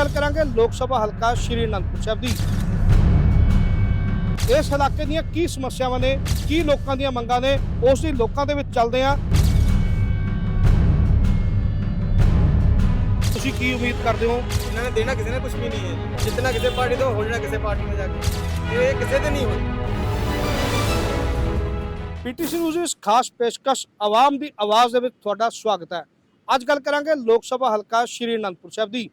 ਗੱਲ ਕਰਾਂਗੇ ਲੋਕ ਸਭਾ ਹਲਕਾ ਸ਼੍ਰੀ ਅਨੰਦਪੁਰ ਸਾਹਿਬ ਦੀ। ਇਸ ਇਲਾਕੇ ਦੀਆਂ ਕੀ ਸਮੱਸਿਆਵਾਂ ਨੇ ਕੀ ਲੋਕਾਂ ਦੀਆਂ ਮੰਗਾਂ ਨੇ ਉਸ ਦੀ ਲੋਕਾਂ ਦੇ ਵਿੱਚ ਚੱਲਦੇ ਆ ਤੁਸੀਂ ਕੀ ਉਮੀਦ ਕਰਦੇ ਹੋ? ਇਹਨਾਂ ਨੇ ਦੇਣਾ ਕਿਸੇ ਨੇ ਕੁਝ ਵੀ ਨਹੀਂ ਹੈ। ਜਿੱਤਣਾ ਕਿਸੇ ਪਾਰਟੀ ਤੋਂ ਹੋ ਜਾਣਾ ਕਿਸੇ ਪਾਰਟੀ में ਜਾਕੇ ਇਹ ਕਿਸੇ ਦੇ ਨਹੀਂ ਹੋਈ ਪੀਟੀਸੀ ਨਿਊਜ਼ ਇਸ ਖਾਸ ਪੇਸ਼ਕਸ਼ ਆਵਾਮ ਦੀ ਆਵਾਜ਼ ਦੇ ਵਿੱਚ ਤੁਹਾਡਾ ਸਵਾਗਤ ਹੈ। ਅੱਜ ਗੱਲ ਕਰਾਂਗੇ ਲੋਕ ਸਭਾ ਹਲਕਾ ਸ਼੍ਰੀ ਅਨੰਦਪੁਰ ਸਾਹਿਬ ਦੀ।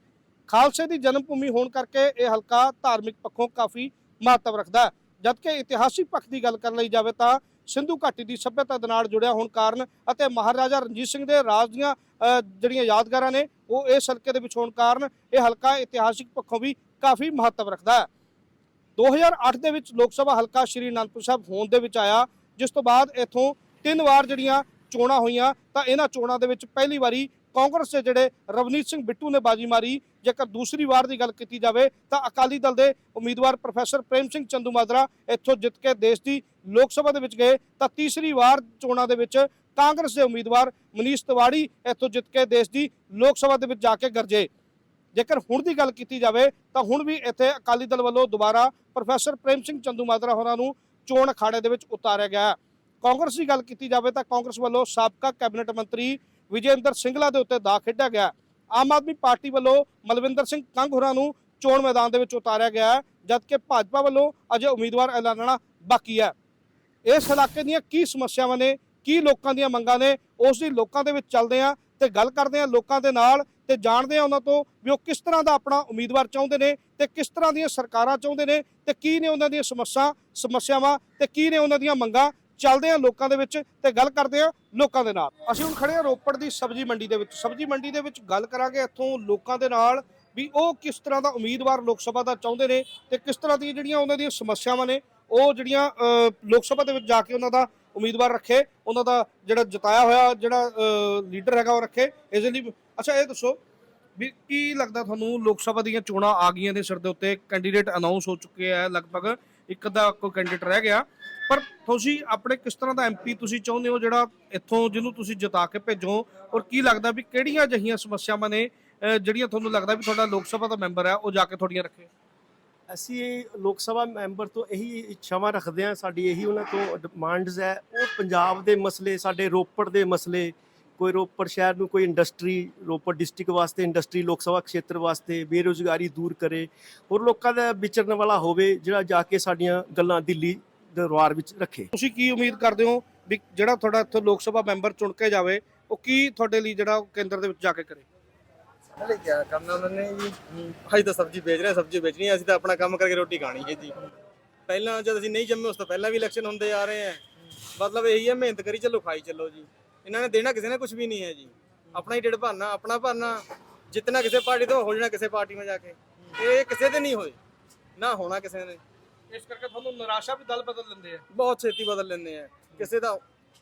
ਖਾਲਸੇ ਦੀ ਜਨਮ ਭੂਮੀ ਹੋਣ ਕਰਕੇ ਇਹ ਹਲਕਾ ਧਾਰਮਿਕ ਪੱਖੋਂ ਕਾਫੀ ਮਹੱਤਵ ਰੱਖਦਾ ਹੈ। ਜਦਕਿ ਇਤਿਹਾਸਿਕ ਪੱਖ ਦੀ ਗੱਲ ਕਰ ਲਈ ਜਾਵੇ ਤਾਂ ਸਿੰਧੂ ਘਾਟੀ ਦੀ ਸੱਭਿਅਤਾ ਦੇ ਨਾਲ ਜੁੜਿਆ ਹੋਣ ਕਾਰਨ ਅਤੇ ਮਹਾਰਾਜਾ ਰਣਜੀਤ ਸਿੰਘ ਦੇ ਰਾਜ ਦੀਆਂ ਜਿਹੜੀਆਂ ਯਾਦਗਾਰਾਂ ਨੇ, ਉਹ ਇਸ ਹਲਕੇ ਦੇ ਵਿੱਚ ਹੋਣ ਕਾਰਨ ਇਹ ਹਲਕਾ ਇਤਿਹਾਸਿਕ ਪੱਖੋਂ ਵੀ ਕਾਫੀ ਮਹੱਤਵ ਰੱਖਦਾ ਹੈ। 2008 ਦੇ ਵਿੱਚ ਲੋਕ ਸਭਾ ਹਲਕਾ ਸ਼੍ਰੀ ਅਨੰਦਪੁਰ ਸਾਹਿਬ ਹੋਣ ਦੇ ਵਿੱਚ ਆਇਆ, ਜਿਸ ਤੋਂ ਬਾਅਦ ਇੱਥੋਂ ਤਿੰਨ ਵਾਰ ਜਿਹੜੀਆਂ ਚੋਣਾਂ ਹੋਈਆਂ, ਤਾਂ ਇਹਨਾਂ ਚੋਣਾਂ ਦੇ ਵਿੱਚ ਪਹਿਲੀ ਵਾਰੀ ਕਾਂਗਰਸ ਦੇ ਜਿਹੜੇ ਰਵਨੀਤ ਸਿੰਘ ਬਿੱਟੂ ਨੇ ਬਾਜੀ ਮਾਰੀ, ਜੇਕਰ ਦੂਸਰੀ ਵਾਰ ਦੀ ਗੱਲ ਕੀਤੀ ਜਾਵੇ ਤਾਂ ਅਕਾਲੀ ਦਲ ਦੇ ਉਮੀਦਵਾਰ ਪ੍ਰੋਫੈਸਰ ਪ੍ਰੇਮ ਸਿੰਘ ਚੰਦੂਮਾਜਰਾ ਇੱਥੋਂ ਜਿੱਤ ਕੇ ਦੇਸ਼ ਦੀ ਲੋਕ ਸਭਾ ਦੇ ਵਿੱਚ ਗਏ, ਤਾਂ ਤੀਸਰੀ ਵਾਰ ਚੋਣਾਂ ਦੇ ਵਿੱਚ ਕਾਂਗਰਸ ਦੇ ਉਮੀਦਵਾਰ ਮਨੀਸ਼ ਤਿਵਾੜੀ ਇੱਥੋਂ ਜਿੱਤ ਕੇ ਦੇਸ਼ ਦੀ ਲੋਕ ਸਭਾ ਦੇ ਵਿੱਚ ਜਾ ਕੇ ਗਰਜੇ। ਜੇਕਰ ਹੁਣ ਦੀ ਗੱਲ ਕੀਤੀ ਜਾਵੇ, ਤਾਂ ਹੁਣ ਵੀ ਇੱਥੇ ਅਕਾਲੀ ਦਲ ਵੱਲੋਂ ਦੁਬਾਰਾ ਪ੍ਰੋਫੈਸਰ ਪ੍ਰੇਮ ਸਿੰਘ ਚੰਦੂਮਾਜਰਾ ਹੋਰਾਂ ਨੂੰ ਚੋਣ ਅਖਾੜੇ ਦੇ ਵਿੱਚ ਉਤਾਰਿਆ ਗਿਆ। ਕਾਂਗਰਸ ਦੀ ਗੱਲ ਕੀਤੀ ਜਾਵੇ ਤਾਂ ਕਾਂਗਰਸ ਵੱਲੋਂ ਸਾਬਕਾ ਕੈਬਨਿਟ ਮੰਤਰੀ ਵਿਜੇਂਦਰ ਸਿੰਗਲਾ ਦੇ ਉੱਤੇ ਦਾ ਖੇਡਿਆ ਗਿਆ। ਆਮ ਆਦਮੀ ਪਾਰਟੀ ਵੱਲੋਂ ਮਲਵਿੰਦਰ ਸਿੰਘ ਕੰਗ ਹੋਰਾਂ ਨੂੰ ਚੋਣ ਮੈਦਾਨ ਦੇ ਵਿੱਚ ਉਤਾਰਿਆ ਗਿਆ ਹੈ, ਜਦਕਿ ਭਾਜਪਾ ਵੱਲੋਂ ਅਜੇ ਉਮੀਦਵਾਰ ਐਲਾਨਣਾ ਬਾਕੀ ਹੈ। ਇਸ ਇਲਾਕੇ ਦੀਆਂ ਕੀ ਸਮੱਸਿਆਵਾਂ ਨੇ, ਕੀ ਲੋਕਾਂ ਦੀਆਂ ਮੰਗਾਂ ਨੇ, ਉਸ ਦੀ ਲੋਕਾਂ ਦੇ ਵਿੱਚ ਚੱਲਦੇ ਆ ਤੇ ਗੱਲ ਕਰਦੇ ਆ ਲੋਕਾਂ ਦੇ ਨਾਲ ਤੇ ਜਾਣਦੇ ਆ ਉਹਨਾਂ ਤੋਂ ਵੀ ਉਹ ਕਿਸ ਤਰ੍ਹਾਂ ਦਾ ਆਪਣਾ ਉਮੀਦਵਾਰ ਚਾਹੁੰਦੇ ਨੇ ਤੇ ਕਿਸ ਤਰ੍ਹਾਂ ਦੀਆਂ ਸਰਕਾਰਾਂ ਚਾਹੁੰਦੇ ਨੇ ਤੇ ਕੀ ਨੇ ਉਹਨਾਂ ਦੀਆਂ ਸਮੱਸਿਆ ਸਮੱਸਿਆਵਾਂ ਤੇ ਕੀ ਨੇ ਉਹਨਾਂ ਦੀਆਂ ਮੰਗਾਂ ਚੱਲਦੇ ਆ ਲੋਕਾਂ ਦੇ ਵਿੱਚ ਤੇ ਗੱਲ ਕਰਦੇ ਆ ਲੋਕਾਂ ਦੇ ਨਾਲ। ਅਸੀਂ ਹੁਣ ਖੜੇ ਆ ਰੋਪੜ ਦੀ ਸਬਜ਼ੀ ਮੰਡੀ ਦੇ ਵਿੱਚ। ਸਬਜ਼ੀ ਮੰਡੀ ਦੇ ਵਿੱਚ ਗੱਲ ਕਰਾਂਗੇ ਇੱਥੋਂ ਲੋਕਾਂ ਦੇ ਨਾਲ ਵੀ ਉਹ ਕਿਸ ਤਰ੍ਹਾਂ ਦਾ ਉਮੀਦਵਾਰ ਲੋਕ ਸਭਾ ਦਾ ਚਾਹੁੰਦੇ ਨੇ ਤੇ ਕਿਸ ਤਰ੍ਹਾਂ ਦੀਆਂ ਜਿਹੜੀਆਂ ਉਹਨਾਂ ਦੀਆਂ ਸਮੱਸਿਆਵਾਂ ਨੇ, ਉਹ ਜਿਹੜੀਆਂ ਲੋਕ ਸਭਾ ਦੇ ਵਿੱਚ ਜਾ ਕੇ ਉਹਨਾਂ ਦਾ ਉਮੀਦਵਾਰ ਰੱਖੇ, ਉਹਨਾਂ ਦਾ ਜਿਹੜਾ ਜਿਤਾਇਆ ਹੋਇਆ ਜਿਹੜਾ ਲੀਡਰ ਹੈਗਾ ਉਹ ਰੱਖੇ, ਇਸ ਲਈ ਅੱਛਾ, ਇਹ ਦੱਸੋ ਵੀ ਕੀ ਲੱਗਦਾ ਤੁਹਾਨੂੰ ਲੋਕ ਸਭਾ ਦੀਆਂ ਚੋਣਾਂ ਆ ਗਈਆਂ ਦੇ ਸਿਰ ਦੇ ਉੱਤੇ? ਕੈਂਡੀਡੇਟ ਅਨਾਉਂਸ ਹੋ ਚੁੱਕੇ ਆ, ਲਗਭਗ ਇੱਕ ਦਾ ਕੋਈ ਕੈਂਡੀਡੇਟ ਰਹਿ ਗਿਆ। ਪਰ ਤੁਸੀਂ ਆਪਣੇ ਕਿਸ ਤਰ੍ਹਾਂ ਦਾ ਐਮਪੀ ਤੁਸੀਂ ਚਾਹੁੰਦੇ ਹੋ ਜਿਹੜਾ ਇੱਥੋਂ ਜਿਹਨੂੰ ਤੁਸੀਂ ਜਿਤਾ ਕੇ ਭੇਜੋ? ਔਰ ਕੀ ਲੱਗਦਾ ਵੀ ਕਿਹੜੀਆਂ ਅਜਿਹੀਆਂ ਸਮੱਸਿਆਵਾਂ ਨੇ ਜਿਹੜੀਆਂ ਤੁਹਾਨੂੰ ਲੱਗਦਾ ਵੀ ਤੁਹਾਡਾ ਲੋਕ ਸਭਾ ਦਾ ਮੈਂਬਰ ਹੈ ਉਹ ਜਾ ਕੇ ਤੁਹਾਡੀਆਂ ਰੱਖੇ? ਅਸੀਂ ਲੋਕ ਸਭਾ ਮੈਂਬਰ ਤੋਂ ਇਹੀ ਇੱਛਾਵਾਂ ਰੱਖਦੇ ਹਾਂ, ਸਾਡੀ ਇਹੀ ਉਹਨਾਂ ਤੋਂ ਡਿਮਾਂਡਸ ਹੈ। ਉਹ ਪੰਜਾਬ ਦੇ ਮਸਲੇ, ਸਾਡੇ ਰੋਪੜ ਦੇ ਮਸਲੇ, ਕੋਈ ਰੋਪੜ ਸ਼ਹਿਰ ਨੂੰ ਕੋਈ ਇੰਡਸਟਰੀ, ਰੋਪੜ ਡਿਸਟ੍ਰਿਕਟ ਵਾਸਤੇ ਇੰਡਸਟਰੀ, ਲੋਕ ਸਭਾ ਖੇਤਰ ਵਾਸਤੇ ਬੇਰੋਜ਼ਗਾਰੀ ਦੂਰ ਕਰੇ। ਹੋਰ ਲੋਕਾਂ ਦਾ ਵਿਚਰਨ ਵਾਲਾ ਹੋਵੇ, ਜਿਹੜਾ ਜਾ ਕੇ ਸਾਡੀਆਂ ਗੱਲਾਂ ਦਿੱਲੀ ਦਰਬਾਰ ਵਿੱਚ ਰੱਖੇ। ਤੁਸੀਂ ਕੀ ਉਮੀਦ ਕਰਦੇ ਹੋ ਵੀ ਜਿਹੜਾ ਤੁਹਾਡਾ ਇੱਥੋਂ ਲੋਕ ਸਭਾ ਮੈਂਬਰ ਚੁਣ ਕੇ ਜਾਵੇ ਉਹ ਕੀ ਤੁਹਾਡੇ ਲਈ ਜਿਹੜਾ ਉਹ ਕੇਂਦਰ ਦੇ ਵਿੱਚ ਜਾ ਕੇ ਕਰੇ? ਅਰੇ ਕੀ ਕਰਨਾ ਉਹਨਾਂ ਨੇ ਜੀ? ਅਸੀਂ ਤਾਂ ਸਬਜ਼ੀ ਵੇਚ ਰਹੇ ਸਬਜ਼ੀ ਵੇਚਣੀ ਹੈ ਅਸੀਂ ਤਾਂ ਆਪਣਾ ਕੰਮ ਕਰਕੇ ਰੋਟੀ ਖਾਣੀ ਹੈ ਜੀ। ਪਹਿਲਾਂ ਜਦ ਅਸੀਂ ਨਹੀਂ ਜੰਮੇ ਉਸ ਤੋਂ ਪਹਿਲਾਂ ਵੀ ਇਲੈਕਸ਼ਨ ਹੁੰਦੇ ਆ ਰਹੇ ਹੈ ਮਤਲਬ ਇਹੀ ਹੈ ਮਿਹਨਤ ਕਰੀ ਚੱਲੋ ਖਾਈ ਚੱਲੋ ਜੀ। ਇਹਨਾਂ ਨੇ ਦੇਣਾ ਕਿਸੇ ਨੇ ਕੁਝ ਵੀ ਨਹੀਂ ਹੈ ਜੀ। ਆਪਣਾ ਹੀ ਢਿੱਡ ਭਰਨਾ ਆਪਣਾ ਭਰਨਾ ਜਿੱਤਣਾ ਕਿਸੇ ਪਾਰਟੀ ਤੋਂ ਹੋ ਜਾਣਾ ਕਿਸੇ ਪਾਰਟੀ 'ਮੇ ਜਾ ਕੇ। ਇਹ ਕਿਸੇ ਦੇ ਨਹੀਂ ਹੋਏ। ਨਾ ਹੋਣਾ ਕਿਸੇ ਨੇ। ਇਸ ਕਰਕੇ ਤੁਹਾਨੂੰ ਨਿਰਾਸ਼ਾ ਵੀ ਦਲ ਬਦਲ ਲੈਂਦੇ ਆ। ਬਹੁਤ ਛੇਤੀ ਬਦਲ ਲੈਂਦੇ ਆ। ਕਿਸੇ ਦਾ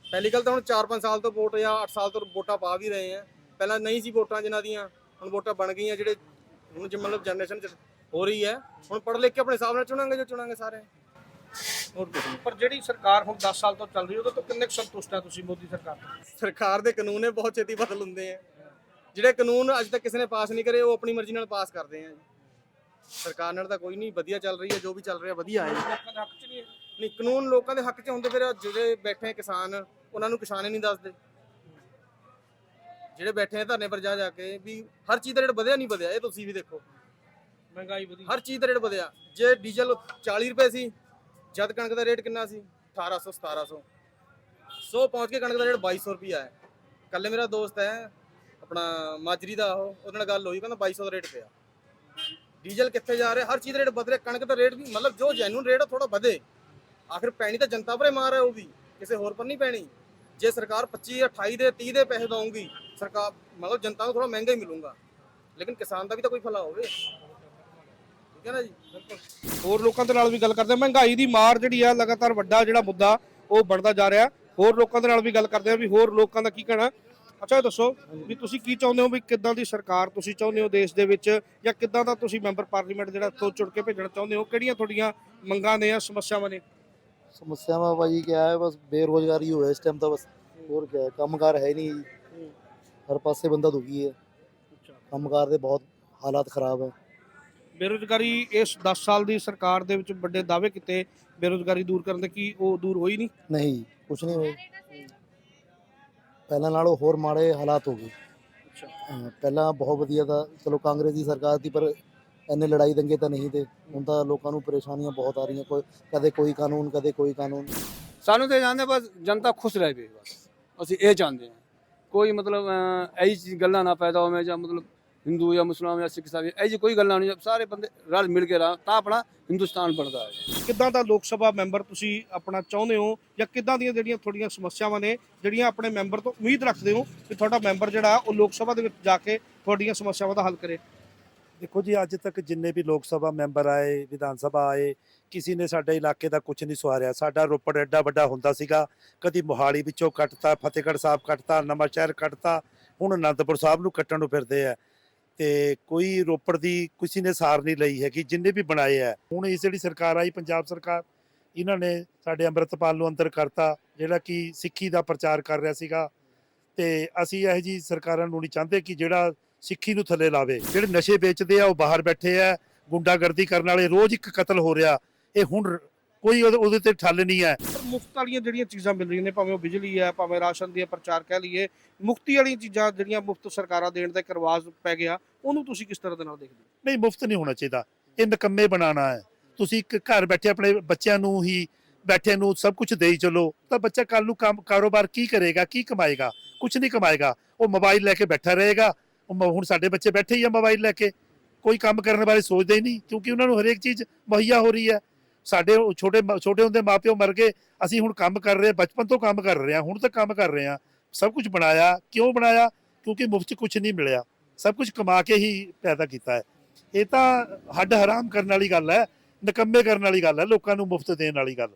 ਪਹਿਲੀ ਗੱਲ ਤਾਂ ਹੁਣ 4-5 ਸਾਲ ਤੋਂ ਵੋਟ ਜਾਂ 8 ਸਾਲ ਤੋਂ ਵੋਟਾਂ ਪਾ ਵੀ ਰਹੇ ਆ। ਪਹਿਲਾਂ ਨਹੀਂ ਸੀ ਵੋਟਾਂ ਜਿਨ੍ਹਾਂ ਦੀਆਂ ਹੁਣ ਵੋਟਾਂ ਬਣ ਗਈਆਂ ਜਿਹੜੇ ਹੁਣ ਜਿ ਮਤਲਬ ਜਨਰੇਸ਼ਨ ਚ ਹੋ ਰਹੀ ਹੈ। ਹੁਣ ਪੜ੍ਹ ਲਿਖ ਕੇ ਆਪਣੇ ਹਿਸਾਬ ਨਾਲ ਚੁਣਾਂਗੇ ਜੋ ਚੁਣਾਂਗੇ ਸਾਰੇ। ਹੋਰ ਕੁਝ ਨਹੀਂ। ਪਰ ਜਿਹੜੀ ਸਰਕਾਰ ਹੁਣ 10 ਸਾਲ ਤੋਂ ਚੱਲ ਰਹੀ ਉਹਦੇ ਤੋਂ ਕਿੰਨੇ ਕੁ ਸੰਤੁਸ਼ਟ ਹੈ ਤੁਸੀਂ ਮੋਦੀ ਸਰਕਾਰ ਤੋਂ? ਸਰਕਾਰ ਦੇ ਕਾਨੂੰਨ ਬਹੁਤ ਛੇਤੀ ਬਦਲ ਹੁੰਦੇ ਆ। ਜਿਹੜੇ ਕਾਨੂੰਨ ਅੱਜ ਤੱਕ ਕਿਸੇ ਨੇ ਪਾਸ ਨਹੀਂ ਕਰੇ ਉਹ ਆਪਣੀ ਮਰਜ਼ੀ ਨਾਲ ਪਾਸ ਕਰਦੇ ਆ ਜੀ। ਸਰਕਾਰ ਨਾਲ ਤਾਂ ਕੋਈ ਨਹੀਂ ਵਧੀਆ ਚੱਲ ਰਹੀ ਹੈ ਜੋ ਵੀ ਚੱਲ ਰਿਹਾ ਵਧੀਆ ਹੈ। ਜੀ ਲੋਕਾਂ ਦੇ ਹੱਕ 'ਚ ਨਹੀਂ ਹੈ। ਨਹੀਂ ਕਾਨੂੰਨ ਲੋਕਾਂ ਦੇ ਹੱਕ 'ਚ ਹੁੰਦੇ ਫਿਰ ਜਿਹੜੇ ਬੈਠੇ ਕਿਸਾਨ ਉਹਨਾਂ ਨੂੰ ਕਿਸਾਨ ਹੀ ਨਹੀਂ ਦੱਸਦੇ। ਜਿਹੜੇ ਬੈਠੇ ਆ ਧਰਨੇ ਪਰ ਜਾ ਜਾ ਕੇ ਵੀ ਹਰ ਚੀਜ਼ ਦਾ ਰੇਟ ਵਧਿਆ ਨਹੀਂ ਵਧਿਆ ਇਹ ਤੁਸੀਂ ਵੀ ਦੇਖੋ। ਮਹਿੰਗਾਈ ਵਧੀ। ਹਰ ਚੀਜ਼ ਦਾ ਰੇਟ ਵਧਿਆ। ਜੇ ਡੀਜ਼ਲ 40 ਰੁਪਏ ਸੀ ਜਦ ਕਣਕ ਦਾ ਰੇਟ ਕਿੰਨਾ ਸੀ? 1800 1700 ਸੋ। ਪਹੁੰਚ ਕੇ ਕਣਕ ਦਾ ਰੇਟ 2200 ਰੁਪਿਆ ਹੈ। ਕੱਲੇ ਮੇਰਾ ਦੋਸਤ ਹੈ ਆਪਣਾ ਮਾਜਰੀ ਦਾ ਉਹ ਉਹਦੇ ਨਾਲ ਗੱਲ ਹੋਈ ਕਹਿੰਦਾ 2200 ਦਾ ਰੇਟ ਪਿਆ। ਡੀਜ਼ਲ ਕਿੱਥੇ ਜਾ ਰਿਹਾ, ਹਰ ਚੀਜ਼ ਦਾ ਰੇਟ ਵਧ ਰਿਹਾ, ਕਣਕ ਦਾ ਰੇਟ ਵੀ ਮਤਲਬ ਜੋ ਜੈਨੂਨ ਰੇਟ ਆ ਥੋੜਾ ਵਧੇ। ਆਖਿਰ ਪੈਣੀ ਤਾਂ ਜਨਤਾ ਪਰੇ ਮਾਰ ਹੈ ਉਹ ਵੀ ਕਿਸੇ ਹੋਰ ਪਰ ਨਹੀਂ ਪੈਣੀ। ਜੇ ਸਰਕਾਰ 25 28 ਦੇ 30 ਦੇ ਪੈਸੇ ਦਊਗੀ, ਸਰਕਾਰ, ਮਤਲਬ ਜਨਤਾ ਨੂੰ ਥੋੜਾ ਮਹਿੰਗਾ ਹੀ ਮਿਲੂਗਾ। ਲੇਕਿਨ ਕਿਸਾਨ ਦਾ ਵੀ ਤਾਂ ਕੋਈ ਭਲਾ ਹੋਵੇ। ਠੀਕ ਹੈ ਨਾ ਜੀ? ਹੋਰ ਲੋਕਾਂ ਦੇ ਨਾਲ ਵੀ ਗੱਲ ਕਰਦੇ ਮਹਿੰਗਾਈ ਦੀ ਮਾਰ ਜਿਹੜੀ ਆ, ਲਗਾਤਾਰ ਵੱਡਾ ਜਿਹੜਾ ਮੁੱਦਾ, ਉਹ ਬਣਦਾ ਜਾ ਰਿਹਾ। ਹੋਰ ਲੋਕਾਂ ਦੇ ਨਾਲ ਵੀ ਗੱਲ ਕਰਦੇ ਆ ਵੀ ਹੋਰ ਲੋਕਾਂ ਦਾ ਕੀ ਕਹਿਣਾ। ਅੱਛਾ ਇਹ ਦੱਸੋ ਵੀ ਤੁਸੀਂ ਕੀ ਚਾਹੁੰਦੇ ਹੋ ਵੀ ਕਿੱਦਾਂ ਦੀ ਸਰਕਾਰ ਤੁਸੀਂ ਚਾਹੁੰਦੇ ਹੋ ਦੇਸ਼ ਦੇ ਵਿੱਚ ਜਾਂ ਕਿੱਦਾਂ ਦਾ ਤੁਸੀਂ ਮੈਂਬਰ ਪਾਰਲੀਮੈਂਟ ਜਿਹੜਾ ਤੋਂ ਚੁਣ ਕੇ ਭੇਜਣਾ ਚਾਹੁੰਦੇ ਹੋ? ਕਿਹੜੀਆਂ ਤੁਹਾਡੀਆਂ ਮੰਗਾਂ ਨੇ ਜਾਂ ਸਮੱਸਿਆਵਾਂ ਨੇ? ਸਮੱਸਿਆਵਾਂ ਭਾਜੀ ਕਿਆ ਹੈ ਬਸ ਬੇਰੋਜ਼ਗਾਰੀ ਹੋਇਆ ਇਸ ਟਾਈਮ ਤਾਂ ਬਸ। ਹੋਰ ਕਿਆ ਹੈ ਕੰਮਕਾਰ ਹੈ ਨਹੀਂ ਹਰ ਪਾਸੇ ਬੰਦਾ ਦੁਖੀ ਹੈ। ਕੰਮਕਾਰ ਦੇ ਬਹੁਤ ਹਾਲਾਤ ਖਰਾਬ ਹੈ। ਬੇਰੋਜ਼ਗਾਰੀ ਇਸ 10 ਸਾਲ ਦੀ ਸਰਕਾਰ ਦੇ ਵਿੱਚ ਵੱਡੇ ਦਾਅਵੇ ਕੀਤੇ ਬੇਰੋਜ਼ਗਾਰੀ ਦੂਰ ਕਰਨ ਦੇ ਕੀ ਉਹ ਦੂਰ ਹੋਈ ਨਹੀਂ? ਨਹੀਂ ਕੁਝ ਨਹੀਂ ਹੋਇਆ ਪਹਿਲਾਂ ਨਾਲੋਂ ਹੋਰ ਮਾੜੇ ਹਾਲਾਤ ਹੋ ਗਏ। ਪਹਿਲਾਂ ਬਹੁਤ ਵਧੀਆ ਤਾਂ ਚਲੋ ਕਾਂਗਰਸ ਦੀ ਸਰਕਾਰ ਸੀ ਪਰ ਇੰਨੇ ਲੜਾਈ ਦੰਗੇ ਤਾਂ ਨਹੀਂ ਤੇ ਹੁਣ ਤਾਂ ਲੋਕਾਂ ਨੂੰ ਪਰੇਸ਼ਾਨੀਆਂ ਬਹੁਤ ਆ ਰਹੀਆਂ। ਕੋਈ ਕਦੇ ਕੋਈ ਕਾਨੂੰਨ ਕਦੇ ਕੋਈ ਕਾਨੂੰਨ। ਸਾਨੂੰ ਤੇ ਚਾਹੁੰਦੇ ਬਸ ਜਨਤਾ ਖੁਸ਼ ਰਹੇ ਬਸ। ਅਸੀਂ ਇਹ ਚਾਹੁੰਦੇ ਹਾਂ। ਕੋਈ ਮਤਲਬ ਅਹ, ਇਹੀ ਚੀਜ਼ ਗੱਲਾਂ ਨਾ ਪੈਦਾ ਹੋਵੇ ਜਾਂ ਮਤਲਬ ਹਿੰਦੂ ਜਾਂ ਮੁਸਲਮਾਨ ਜਾਂ ਸਿੱਖ ਸਾਬੀ ਇਹ ਜੀ ਕੋਈ ਗੱਲਾਂ ਨਹੀਂ ਸਾਰੇ ਬੰਦੇ ਰਲ ਮਿਲ ਕੇ ਰਹਿਣ ਤਾਂ ਆਪਣਾ ਹਿੰਦੁਸਤਾਨ ਬਣਦਾ ਹੈ। ਕਿੱਦਾਂ ਦਾ ਲੋਕ ਸਭਾ ਮੈਂਬਰ ਤੁਸੀਂ ਆਪਣਾ ਚਾਹੁੰਦੇ ਹੋ ਜਾਂ ਕਿੱਦਾਂ ਦੀਆਂ ਜਿਹੜੀਆਂ ਤੁਹਾਡੀਆਂ ਸਮੱਸਿਆਵਾਂ ਨੇ ਜਿਹੜੀਆਂ ਆਪਣੇ ਮੈਂਬਰ ਤੋਂ ਉਮੀਦ ਰੱਖਦੇ ਹੋ ਕਿ ਤੁਹਾਡਾ ਮੈਂਬਰ ਜਿਹੜਾ ਉਹ ਲੋਕ ਸਭਾ ਦੇ ਵਿੱਚ ਜਾ ਕੇ ਤੁਹਾਡੀਆਂ ਸਮੱਸਿਆਵਾਂ ਦਾ ਹੱਲ ਕਰੇ? ਦੇਖੋ ਜੀ ਅੱਜ ਤੱਕ ਜਿੰਨੇ ਵੀ ਲੋਕ ਸਭਾ ਮੈਂਬਰ ਆਏ ਵਿਧਾਨ ਸਭਾ ਆਏ ਕਿਸੇ ਨੇ ਸਾਡੇ ਇਲਾਕੇ ਦਾ ਕੁਝ ਨਹੀਂ ਸਵਾਰਿਆ। ਸਾਡਾ ਰੋਪੜ ਐਡਾ ਵੱਡਾ ਹੁੰਦਾ ਸੀਗਾ ਕਦੀ ਮੋਹਾਲੀ ਵਿੱਚੋਂ ਕੱਟਤਾ ਫਤਿਹਗੜ੍ਹ ਸਾਹਿਬ ਕੱਟਤਾ ਨਵਾਂ ਸ਼ਹਿਰ ਕੱਟਤਾ ਹੁਣ ਅਨੰਦਪੁਰ ਸਾਹਿਬ ਨੂੰ ਕੱਟਣ ਨੂੰ ਫਿਰਦੇ ਆ। ਤੇ ਕੋਈ ਰੋਪੜ ਦੀ ਕਿਸੇ ਨੇ ਸਾਰ ਨਹੀਂ ਲਈ ਹੈਗੀ, ਜਿੰਨੇ ਵੀ ਬਣਾਏ ਆ। ਹੁਣ ਇਸ ਜਿਹੜੀ ਸਰਕਾਰ ਆਈ, ਪੰਜਾਬ ਸਰਕਾਰ, ਇਹਨਾਂ ਨੇ ਸਾਡੇ ਅੰਮ੍ਰਿਤਪਾਲ ਨੂੰ ਅੰਦਰ ਕਰਤਾ, ਜਿਹੜਾ ਕਿ ਸਿੱਖੀ ਦਾ ਪ੍ਰਚਾਰ ਕਰ ਰਿਹਾ ਸੀਗਾ। ਤੇ ਅਸੀਂ ਇਹ ਜੀ ਸਰਕਾਰਾਂ ਨੂੰ ਨਹੀਂ ਚਾਹੁੰਦੇ ਕਿ ਜਿਹੜਾ ਸਿੱਖੀ ਨੂੰ ਥੱਲੇ ਲਾਵੇ। ਜਿਹੜੇ ਨਸ਼ੇ ਵੇਚਦੇ ਆ, ਉਹ ਬਾਹਰ ਬੈਠੇ ਆ, ਗੁੰਡਾਗਰਦੀ ਕਰਨ ਵਾਲੇ, ਰੋਜ਼ ਇੱਕ ਕਤਲ ਹੋ ਰਿਹਾ। ਇਹ ਹੁਣ ਕੋਈ ਉਹਦੇ ਤੇ ਠੱਲ ਨਹੀਂ ਹੈ। ਮੁਫਤ ਵਾਲੀਆਂ ਜਿਹੜੀਆਂ ਚੀਜ਼ਾਂ ਮਿਲ ਰਹੀਆਂ ਨੇ ਭਾਵੇਂ ਉਹ ਬਿਜਲੀ ਹੈ ਭਾਵੇਂ ਰਾਸ਼ਨ ਦੀ ਪ੍ਰਚਾਰ ਕਹਿ ਲਈਏ ਮੁਫਤੀ ਵਾਲੀਆਂ ਚੀਜ਼ਾਂ ਜਿਹੜੀਆਂ ਮੁਫਤ ਸਰਕਾਰਾਂ ਦੇਣ ਦਾ ਇੱਕ ਰਿਵਾਜ ਪੈ ਗਿਆ ਉਹਨੂੰ ਤੁਸੀਂ ਕਿਸ ਤਰ੍ਹਾਂ ਦੇ ਨਾਲ ਦੇਖਦੇ ਹੋ? ਨਹੀਂ ਮੁਫਤ ਨਹੀਂ ਹੋਣਾ ਚਾਹੀਦਾ। ਇਹ ਨਕੰਮੇ ਬਣਾਉਣਾ ਹੈ। ਤੁਸੀਂ ਇੱਕ ਘਰ ਬੈਠੇ ਆਪਣੇ ਬੱਚਿਆਂ ਨੂੰ ਹੀ ਬੈਠੇ ਨੂੰ ਸਭ ਕੁਝ ਦੇਈ ਚਲੋ। ਤਾਂ ਬੱਚਾ ਕੱਲ ਨੂੰ ਕੰਮ ਕਾਰੋਬਾਰ ਕੀ ਕਰੇਗਾ ਕੀ ਕਮਾਏਗਾ? ਕੁਝ ਨਹੀਂ ਕਮਾਏਗਾ। ਉਹ ਮੋਬਾਈਲ ਲੈ ਕੇ ਬੈਠਾ ਰਹੇਗਾ। ਹੁਣ ਸਾਡੇ ਬੱਚੇ ਬੈਠੇ ਹੀ ਆ ਮੋਬਾਈਲ ਲੈ ਕੇ। ਕੋਈ ਕੰਮ ਕਰਨ ਬਾਰੇ ਸੋਚਦੇ ਹੀ ਨਹੀਂ ਕਿਉਂਕਿ ਉਹਨਾਂ ਨੂੰ ਹਰੇਕ ਚੀਜ਼ ਮੁਹੱਈਆ ਹੋ ਰਹੀ ਹੈ। ਸਾਡੇ ਉਹ ਛੋਟੇ ਮ- ਛੋਟੇ ਹੁੰਦੇ ਮਾਪਿਓ ਮਰ ਗਏ, ਅਸੀਂ ਹੁਣ ਕੰਮ ਕਰ ਰਹੇ, ਬਚਪਨ ਤੋਂ ਕੰਮ ਕਰ ਰਹੇ ਹਾਂ, ਹੁਣ ਤੱਕ ਕੰਮ ਕਰ ਰਹੇ ਹਾਂ। ਸਭ ਕੁਝ ਬਣਾਇਆ, ਕਿਉਂ ਬਣਾਇਆ? ਕਿਉਂਕਿ ਮੁਫਤ 'ਚ ਕੁਝ ਨਹੀਂ ਮਿਲਿਆ। ਸਭ ਕੁਝ ਕਮਾ ਕੇ ਹੀ ਪੈਦਾ ਕੀਤਾ ਹੈ। ਇਹ ਤਾਂ ਹੱਡ ਹਰਾਮ ਕਰਨ ਵਾਲੀ ਗੱਲ ਹੈ, ਨਕੰਮੇ ਕਰਨ ਵਾਲੀ ਗੱਲ ਹੈ, ਲੋਕਾਂ ਨੂੰ ਮੁਫਤ ਦੇਣ ਵਾਲੀ ਗੱਲ।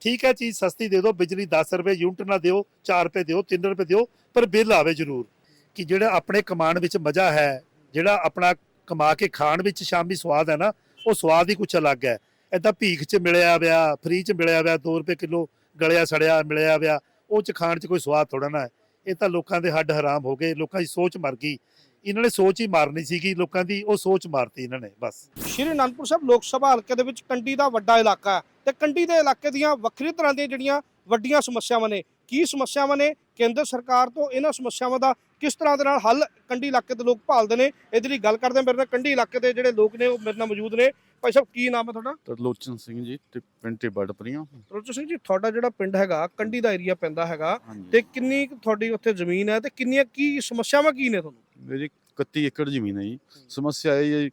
ਠੀਕ ਹੈ ਚੀਜ਼ ਸਸਤੀ ਦੇ ਦਿਓ, ਬਿਜਲੀ 10 ਰੁਪਏ ਯੂਨਿਟ ਨਾ ਦਿਓ 4 ਰੁਪਏ ਦਿਓ 3 ਰੁਪਏ ਦਿਓ, ਪਰ ਬਿੱਲ ਆਵੇ ਜ਼ਰੂਰ। ਕਿ ਜਿਹੜਾ ਆਪਣੇ ਕਮਾਉਣ ਵਿੱਚ ਮਜ਼ਾ ਹੈ, ਜਿਹੜਾ ਆਪਣਾ ਕਮਾ ਕੇ ਖਾਣ ਵਿੱਚ ਸ਼ਾਮੀ ਸਵਾਦ ਹੈ ਨਾ, ਉਹ ਸਵਾਦ ਹੀ ਕੁਝ ਅਲੱਗ ਹੈ। ਏਦਾਂ ਭੀਖ 'ਚ ਮਿਲਿਆ ਵਿਆ ਫ੍ਰੀ 'ਚ ਮਿਲਿਆ ਵਿਆ 2 ਰੁਪਏ ਕਿਲੋ ਗਲਿਆ ਸੜਿਆ, ਮਿਲਿਆ ਵਿਆ, ਉਹ 'ਚ ਖਾਣ 'ਚ ਕੋਈ ਸਵਾਦ ਥੋੜਾ ਨਾ ਹੈ। ਇਹ ਤਾਂ ਲੋਕਾਂ ਦੇ ਹੱਡ ਹਰਾਮ ਹੋ ਗਏ, ਲੋਕਾਂ ਦੀ ਸੋਚ ਮਰ ਗਈ। ਇਹਨਾਂ ਨੇ ਸੋਚ ਹੀ ਮਾਰਨੀ ਸੀਗੀ, ਲੋਕਾਂ ਦੀ ਉਹ ਸੋਚ ਮਾਰਤੀ ਇਹਨਾਂ ਨੇ, ਬਸ। ਸ਼੍ਰੀ ਅਨੰਦਪੁਰ ਸਾਹਿਬ ਲੋਕ ਸਭਾ ਹਲਕੇ ਦੇ ਵਿੱਚ ਕੰਡੀ ਦਾ ਵੱਡਾ ਇਲਾਕਾ ਹੈ ਤੇ ਕੰਡੀ ਦੇ ਇਲਾਕੇ ਦੀਆਂ ਵੱਖਰੀ ਤਰ੍ਹਾਂ ਦੀਆਂ ਜਿਹੜੀਆਂ ਵੱਡੀਆਂ ਸਮੱਸਿਆਵਾਂ ਨੇ, ਕੀ ਸਮੱਸਿਆਵਾਂ ਨੇ, ਕੇਂਦਰ ਸਰਕਾਰ ਤੋਂ ਇਹਨਾਂ ਸਮੱਸਿਆਵਾਂ ਦਾ ਕਿਸ ਤਰ੍ਹਾਂ ਦੇ ਨਾਲ ਹੱਲ ਕੰਡੀ ਇਲਾਕੇ ਦੇ ਲੋਕ ਭਾਲਦੇ ਨੇ, ਇਹਦੇ ਲਈ ਗੱਲ ਕਰਦੇ ਮੇਰੇ ਨਾਲ ਕੰਡੀ ਇਲਾਕੇ ਦੇ ਜਿਹੜੇ ਲੋਕ ਨੇ, ਉਹ ਮੇਰੇ ਨਾਲ ਮੌਜੂਦ ਨੇ। ਭਾਈ ਸਾਹਿਬ ਕੀ ਨਾਮ ਹੈ ਤੁਹਾਡਾ? ਤਰਲੋਚਨ ਸਿੰਘ ਜੀ ਤੇ ਪਿੰਡ ਤੇ ਬੜਪਰੀਆਂ ਰੋਚੋ ਸਿੰਘ ਜੀ ਤੁਹਾਡਾ ਜਿਹੜਾ ਪਿੰਡ ਹੈਗਾ ਕੰਡੀ ਦਾ ਏਰੀਆ ਪੈਂਦਾ ਹੈਗਾ ਤੇ ਕਿੰਨੀ ਤੁਹਾਡੀ ਉੱਥੇ ਜ਼ਮੀਨ ਹੈ ਤੇ ਕਿੰਨੀਆਂ ਕੀ ਸਮੱਸਿਆਵਾਂ ਕੀ ਨੇ ਤੁਹਾਨੂੰ? ਮੇਰੀ 31 ਏਕੜ ਜ਼ਮੀਨ ਹੈ ਜੀ। ਸਮੱਸਿਆ ਇਹ ਹੈ